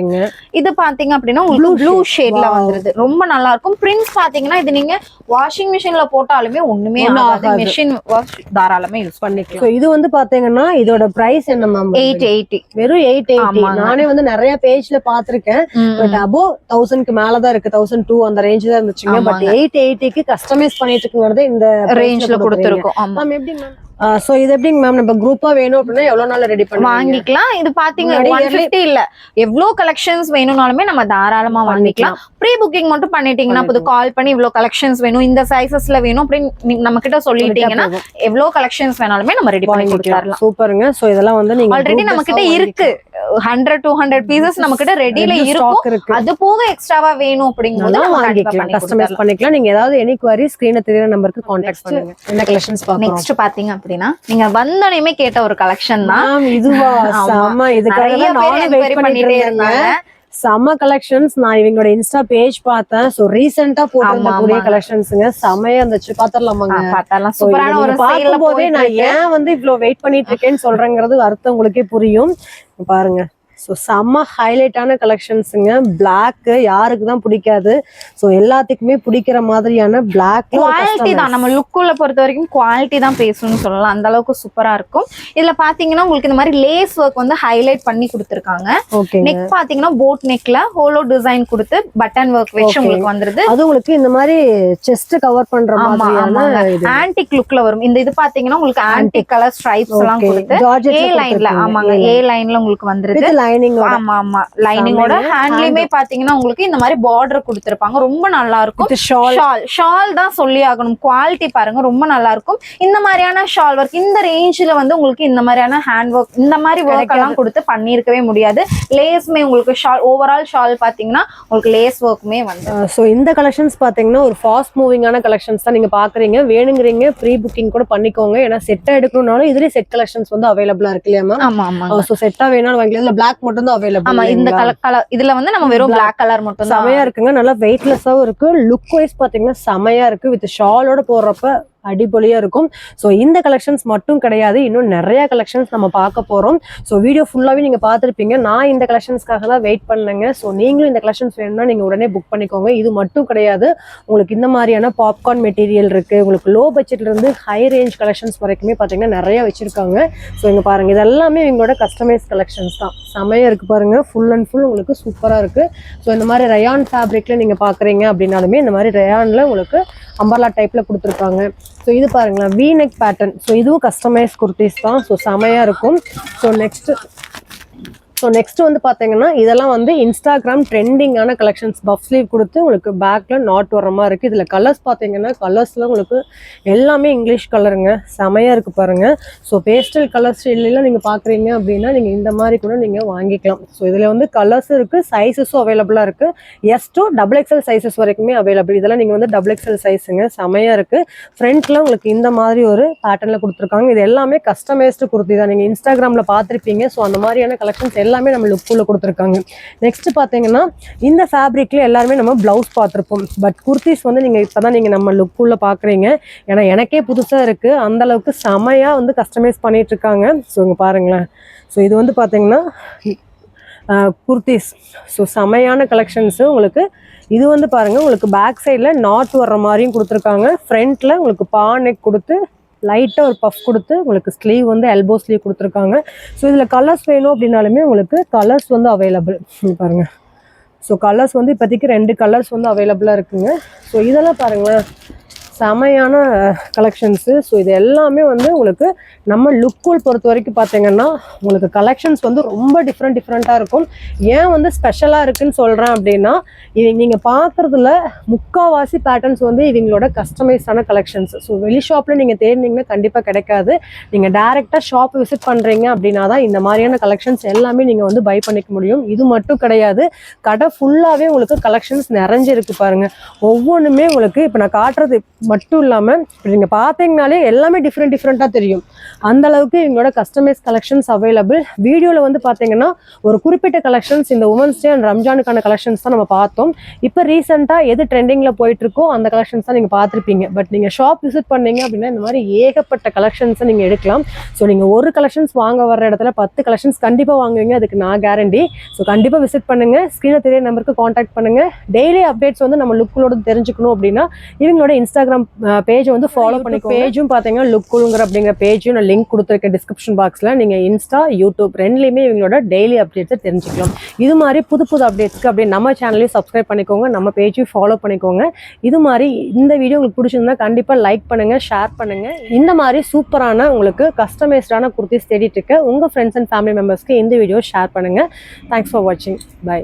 இது பாத்தீங்க அப்படின்னா உங்களுக்கு ப்ளூ shade. ஷேட்ல. வந்துருது. ரொம்ப நல்லா இருக்கும் பிரிண்ட்ஸ் பாத்தீங்கன்னா இது நீங்க வாஷிங் மிஷின்ல போட்டாலுமே ஒண்ணுமே ஆகாது. மிஷின் வாஷ் தாராளமா யூஸ் பண்ணிக்கலாம். இது வந்து பாத்தீங்கன்னா இதோட பிரைஸ் என்ன மேம் எயிட் எயிட்டி வெறும் எயிட் எயிட்டி. நானே வந்து நிறைய பேஜ்ல பாத்திருக்கேன். பட் அபோ தௌசண்ட்க்கு மேலதான் இருக்கு. தௌசண்ட் டூ அந்த ரேஞ்ச் தான் இருந்துச்சுங்க. பட். எயிட் எயிட்டிக்கு கஸ்டமைஸ் பண்ணிட்டு இருக்குங்கிறது இந்த ரேஞ்ச்ல கொடுத்துருக்கோம். மேம் எப்படி மேம் சோ இது எப்படிங்க மேம் நம்ம குரூப்பா வேணும் அப்படின்னா எவ்வளவு நாள் ரெடி பண்ணுவாங்க? வாங்கிக்கலாம். இது பாத்தீங்க ஒன் இல்ல. எவ்வளவு கலெக்ஷன்ஸ் வேணும்னாலுமே நம்ம தாராளமா வாங்கிக்கலாம். ப்ரீ புக்கிங் மட்டும் பண்ணிட்டீங்கன்னா புது கால் பண்ணி இவ்வளவு கலெக்ஷன்ஸ் வேணும். இந்த சைசஸ்ல வேணும் அப்படின்னு நம்ம கிட்ட சொல்லிட்டீங்கன்னா எவ்வளவு கலெக்ஷன்ஸ் வேணாலுமே நம்ம ரெடி பண்ணி கொடுத்துடலாம். சூப்பருங்க. சோ இதெல்லாம் வந்து நீங்க ஆல்ரெடி நம்ம கிட்ட இருக்கு. ஹண்ட்ரட் டூ ஹண்ட்ரட் பீசஸ் நம்ம கிட்ட ரெடியில இருக்கும். அது போக எக்ஸ்ட்ராவா வேணும் கண்டிப்பா வாங்கிக்கலாம். பண்ணி கஸ்டமைஸ் பண்ணிக்கலாம். நீங்க ஏதாவது எனி குவரி ஸ்கிரீன்ல தெரியற நம்பருக்கு காண்டாக்ட் பண்ணுங்க. என்ன கலெக்ஷன்ஸ் பாக்குறோம் நெக்ஸ்ட் பாத்தீங்க அப்படின்னா நீங்க வந்தோடனே கேட்ட ஒரு கலெக்ஷன் தான். இதுவா? ஆமா. செம. இதுக்காக நானும் வெயிட் பண்ணிட்டே இருந்தேன். இருந்தாங்க. செம கலெக்ஷன்ஸ் நான் இவங்களோட இன்ஸ்டா பேஜ் பார்த்தேன். சோ ரீசெண்டா போட்டிருந்த கூடிய. கலெக்ஷன்ஸுங்க செமையா இருந்துச்சு. பாத்திரலாமாங்க So, சூப்பரான ஒரு நீங்க சேல்ல பார்க்கும்போதே நான் ஏன் வந்து இவ்ளோ வெயிட் பண்ணிட்டு இருக்கேன்னு சொல்றேங்கிறது அர்த்தம் உங்களுக்கே புரியும். பாருங்க. ஸோ செம்ம ஹைலைட்டான கலெக்ஷன்ஸுங்க பிளாக் யாருக்கு தான் பிடிக்காது. ஸோ எல்லாத்துக்குமே பிடிக்கிற மாதிரியான பிளாக் குவாலிட்டி தான். நம்ம லுக்குள்ள பொறுத்த வரைக்கும் குவாலிட்டி தான் பேசணும்னு சொல்லலாம். அந்த அளவுக்கு சூப்பரா இருக்கும். இதுல பாத்தீங்கன்னா உங்களுக்கு இந்த மாதிரி லேஸ் ஒர்க் வந்து ஹைலைட் பண்ணி கொடுத்துருக்காங்க. ஓகே நெக் பாத்தீங்கன்னா போட் நெக்ல ஹோலோ டிசைன் கொடுத்து பட்டன் ஒர்க் வச்சு. உங்களுக்கு வந்துருது. அது உங்களுக்கு இந்த மாதிரி செஸ்ட் கவர் பண்ற. இது. ஆன்டிக் லுக்ல வரும். இந்த இது பாத்தீங்கன்னா உங்களுக்கு ஆன்டிக் கலர் ஸ்ட்ரைப்ஸ் எல்லாம் கொடுத்து ஏ லைன்ல ஆமாங்க. ஏ லைன்ல உங்களுக்கு வந்துருது. லைனிங் ஆமா ஆமா. லைனிங்கோட ஹேண்ட்லயுமே பாத்தீங்கன்னா உங்களுக்கு இந்த மாதிரி பார்டர் கொடுத்திருப்பாங்க. ரொம்ப நல்லா இருக்கும் ஷால் ஷால் தான் சொல்லி ஆகணும் குவாலிட்டி பாருங்க ரொம்ப நல்லா இருக்கும் இந்த மாதிரியான ஷால் ஒர்க் இந்த ரேஞ்சில வந்து உங்களுக்கு இந்த மாதிரியான ஹேண்ட் ஒர்க் இந்த மாதிரி ஒர்க் எல்லாம் கொடுத்து பண்ணியிருக்கவே முடியாது. லேஸ்மே உங்களுக்கு ஷால் ஓவரால் ஷால் பாத்தீங்கன்னா உங்களுக்கு லேஸ் ஒர்க்குமே வந்து. ஸோ இந்த கலெக்ஷன்ஸ் பார்த்தீங்கன்னா ஒரு ஃபாஸ்ட் மூவிங்கான கலெக்ஷன்ஸ் தான் நீங்க பாக்குறீங்க. வேணுங்கிறீங்க ப்ரீ புக்கிங் கூட பண்ணிக்கோங்க. ஏன்னா செட்டா எடுக்கணும்னாலும் இதுலயே செட் கலெக்ஷன்ஸ் வந்து அவைலபிளா இருக்கு இல்லையா மேம் ஆமா ஆமா ஸோ செட்டா வேணாலும் வாங்கிக்கலாம். இல்ல பிளாக் மட்டும் தான் ஆமா அவைலபிள் இந்த கலர் கலர் இதுல வந்து நம்ம வெறும் பிளாக் கலர் மட்டும் செமையா இருக்குங்க நல்லா வெயிட்லெஸ்ஸாவும் இருக்கு. லுக் வைஸ் பாத்தீங்கன்னா செமையா இருக்கு. வித் ஷாலோட போடுறப்ப அடிப்பொலியாக இருக்கும். ஸோ இந்த கலெக்ஷன்ஸ் மட்டும் கிடையாது. இன்னும் நிறைய கலெக்ஷன்ஸ் நம்ம பார்க்க போகிறோம் ஸோ வீடியோ ஃபுல்லாகவே நீங்கள் பார்த்துருப்பீங்க. நான் இந்த கலெக்ஷன்ஸ்க்காக தான் வெயிட் பண்ணேங்க. ஸோ நீங்களும் இந்த கலெக்ஷன்ஸ் வேணும்னா நீங்கள் உடனே புக் பண்ணிக்கோங்க. இது மட்டும் கிடையாது. உங்களுக்கு இந்த மாதிரியான பாப்கார்ன் மெட்டீரியல் இருக்குது உங்களுக்கு லோ பட்ஜெட்லேருந்து ஹை ரேஞ்ச் கலெக்ஷன்ஸ் வரைக்குமே பார்த்தீங்கன்னா நிறைய வச்சுருக்காங்க. ஸோ இங்கே பாருங்க. இதெல்லாமே இவங்களோட கஸ்டமைஸ் கலெக்ஷன்ஸ் தான். செமையா இருக்குது பாருங்கள் ஃபுல் அண்ட் ஃபுல் உங்களுக்கு சூப்பராக இருக்குது ஸோ இந்த மாதிரி ரயான் ஃபேப்ரிக்ல நீங்கள் பார்க்குறீங்க அப்படின்னாலுமே இந்த மாதிரி ரயானில் உங்களுக்கு அம்பர்லா டைப்பில் கொடுத்துருக்காங்க ஸோ இது பாருங்களேன் வி நெக் பேட்டர்ன் ஸோ இதுவும் கஸ்டமைஸ் குர்த்திஸ் தான். ஸோ செமையாக இருக்கும். ஸோ நெக்ஸ்ட்டு ஸோ நெக்ஸ்ட் வந்து பார்த்தீங்கன்னா இதெல்லாம் வந்து இன்ஸ்டாகிராம் ட்ரெண்டிங்கான கலெக்ஷன்ஸ் பஃப் ஸ்லீவ் கொடுத்து உங்களுக்கு பேக்கில் நாட் வர மாதிரி இருக்குது இதில் கலர்ஸ் பார்த்தீங்கன்னா கலர்ஸில் உங்களுக்கு எல்லாமே இங்கிலீஷ் கலருங்க செமையாக இருக்குது பாருங்கள் ஸோ பேஸ்டல் கலர்ஸ் இல்லைலாம் நீங்கள் பார்க்குறீங்க அப்படின்னா நீங்கள் இந்த மாதிரி கூட நீங்கள் வாங்கிக்கலாம். ஸோ இதில் வந்து கலர்ஸ் இருக்குது சைஸஸும் அவைலபிளாக இருக்குது S to double XL sizes வரைக்குமே அவைலபிள் இதெல்லாம் நீங்கள் வந்து டபுள் எக்ஸல் சைஸுங்க செமையாக இருக்குது ஃப்ரண்ட்டில் உங்களுக்கு இந்த மாதிரி ஒரு பேட்டர்னில் கொடுத்துருக்காங்க. இது எல்லாமே கஸ்டமைஸ்டு குர்த்தி தான். நீங்கள் இன்ஸ்டாகிராமில் பார்த்துருப்பீங்க. ஸோ அந்த மாதிரியான கலெக்ஷன்ஸ் எல்லாம் எல்லாமே நம்ம லுக்குள்ள கொடுத்துருக்காங்க. நெக்ஸ்ட் பார்த்தீங்கன்னா இந்த ஃபேப்ரிக்ல எல்லாருமே நம்ம பிளவுஸ் பார்த்துருப்போம். பட் குர்த்திஸ் வந்து நீங்கள் இப்போ தான் நீங்கள் நம்ம லுக்குள்ள பார்க்குறீங்க. ஏன்னா எனக்கே புதுசாக இருக்குது அந்த அளவுக்கு செமையாக வந்து கஸ்டமைஸ் பண்ணிட்டு இருக்காங்க ஸோ இங்கே பாருங்களேன். ஸோ இது வந்து பார்த்தீங்கன்னா குர்த்திஸ் ஸோ செமையான கலெக்ஷன்ஸு உங்களுக்கு. இது வந்து பாருங்க உங்களுக்கு பேக் சைடில் நாட் வர்ற மாதிரியும் கொடுத்துருக்காங்க. ஃப்ரண்ட்ல உங்களுக்கு பா நெக் கொடுத்து லைட்டாக ஒரு பஃப் கொடுத்து உங்களுக்கு ஸ்லீவ் வந்து எல்போ ஸ்லீவ் கொடுத்துருக்காங்க. ஸோ இதில் கலர்ஸ் வேணும் அப்படின்னாலுமே உங்களுக்கு கலர்ஸ் வந்து அவைலபிள் பாருங்க. ஸோ கலர்ஸ் வந்து இப்போதைக்கு ரெண்டு கலர்ஸ் வந்து அவைலபிளாக இருக்குங்க. ஸோ இதெல்லாம் பாருங்களேன். செமையான கலெக்ஷன்ஸு ஸோ இது எல்லாமே வந்து உங்களுக்கு நம்ம லுக்கோல் பொறுத்த வரைக்கும் பார்த்தீங்கன்னா உங்களுக்கு கலெக்ஷன்ஸ் வந்து ரொம்ப டிஃப்ரெண்ட் டிஃப்ரெண்ட்டாக இருக்கும். ஏன் வந்து ஸ்பெஷலாக இருக்குன்னு சொல்கிறேன் அப்படின்னா இது நீங்கள் பார்க்குறதுல முக்காவாசி பேட்டர்ன்ஸ் வந்து இவங்களோட கஸ்டமைஸான கலெக்ஷன்ஸ் ஸோ வெளி ஷாப்பில் நீங்கள் தேடினீங்கன்னா கண்டிப்பாக கிடைக்காது. நீங்கள் டேரெக்டாக ஷாப் விசிட் பண்ணுறீங்க அப்படின்னா தான் இந்த மாதிரியான கலெக்ஷன்ஸ் எல்லாமே நீங்கள் வந்து பை பண்ணிக்க முடியும். இது மட்டும் கிடையாது. கடை ஃபுல்லாகவே உங்களுக்கு கலெக்ஷன்ஸ் நிறைஞ்சிருக்கு பாருங்கள் ஒவ்வொன்றுமே உங்களுக்கு இப்போ நான் காட்டுறது மட்டும் இல்லாமல் இப்போ நீங்கள் பார்த்தீங்கனாலே எல்லாமே டிஃப்ரெண்ட் டிஃப்ரெண்ட்டாக தெரியும். அந்த அளவுக்கு இவங்களோட கஸ்டமைஸ் கலெக்ஷன்ஸ் அவைலபிள் வீடியோவில் வந்து பார்த்தீங்கன்னா ஒரு குறிப்பிட்ட கலெக்ஷன்ஸ் இந்த உமன்ஸ் டே அண்ட் ரம்ஜானுக்கான கலெக்ஷன்ஸ் தான் நம்ம பார்த்தோம். இப்போ ரீசெண்டாக எது ட்ரெண்டிங்கில் போயிட்டுருக்கோ அந்த கலெக்ஷன்ஸ் தான் நீங்கள் பார்த்துருப்பீங்க. பட் நீங்கள் ஷாப் விசிட் பண்ணீங்க அப்படின்னா இந்த மாதிரி ஏகப்பட்ட கலெக்ஷன்ஸை நீங்கள் எடுக்கலாம். ஸோ நீங்கள் ஒரு கலெக்ஷன்ஸ் வாங்க வர இடத்துல பத்து கலெக்ஷன்ஸ் கண்டிப்பாக வாங்குவீங்க. அதுக்கு நான் கேரண்டி ஸோ கண்டிப்பாக விசிட் பண்ணுங்கள் ஸ்க்ரீனில் தெரிய நம்பருக்கு காண்டாக்ட் பண்ணுங்க. டெய்லி அப்டேட்ஸ் வந்து நம்ம லுக்குள்ளோட தெரிஞ்சுக்கணும் அப்படின்னா இவங்களோட இன்ஸ்டாகிராம் இன்ஸ்டாகிராம் பேஜை வந்து ஃபாலோ பண்ணிக்கோங்க. பேஜும் பார்த்தீங்கன்னா லுக்குங்கிற அப்படிங்கிற பேஜும் நான் லிங்க் கொடுத்துருக்கேன் டிஸ்கிரிப்ஷன் பாக்ஸில் நீங்கள் இன்ஸ்டா யூடியூப் ரெண்டுலேயுமே இவங்களோட டெய்லி அப்டேட்ஸை தெரிஞ்சுக்கலாம். இது மாதிரி புது புது அப்டேட்ஸ்க்கு அப்படியே நம்ம சேனலையும் சப்ஸ்கிரைப் பண்ணிக்கோங்க. நம்ம பேஜையும் ஃபாலோ பண்ணிக்கோங்க. இது மாதிரி இந்த வீடியோ உங்களுக்கு பிடிச்சிருந்தா கண்டிப்பாக லைக் பண்ணுங்க ஷேர் பண்ணுங்க. இந்த மாதிரி சூப்பரான உங்களுக்கு கஸ்டமைஸ்டான குர்த்திஸ் தேடிட்டு இருக்க உங்கள் ஃப்ரெண்ட்ஸ் அண்ட் ஃபேமிலி மெம்பர்ஸ்க்கு இந்த வீடியோ ஷேர் பண்ணுங்க. தேங்க்ஸ் ஃபார் வாட்சிங் பை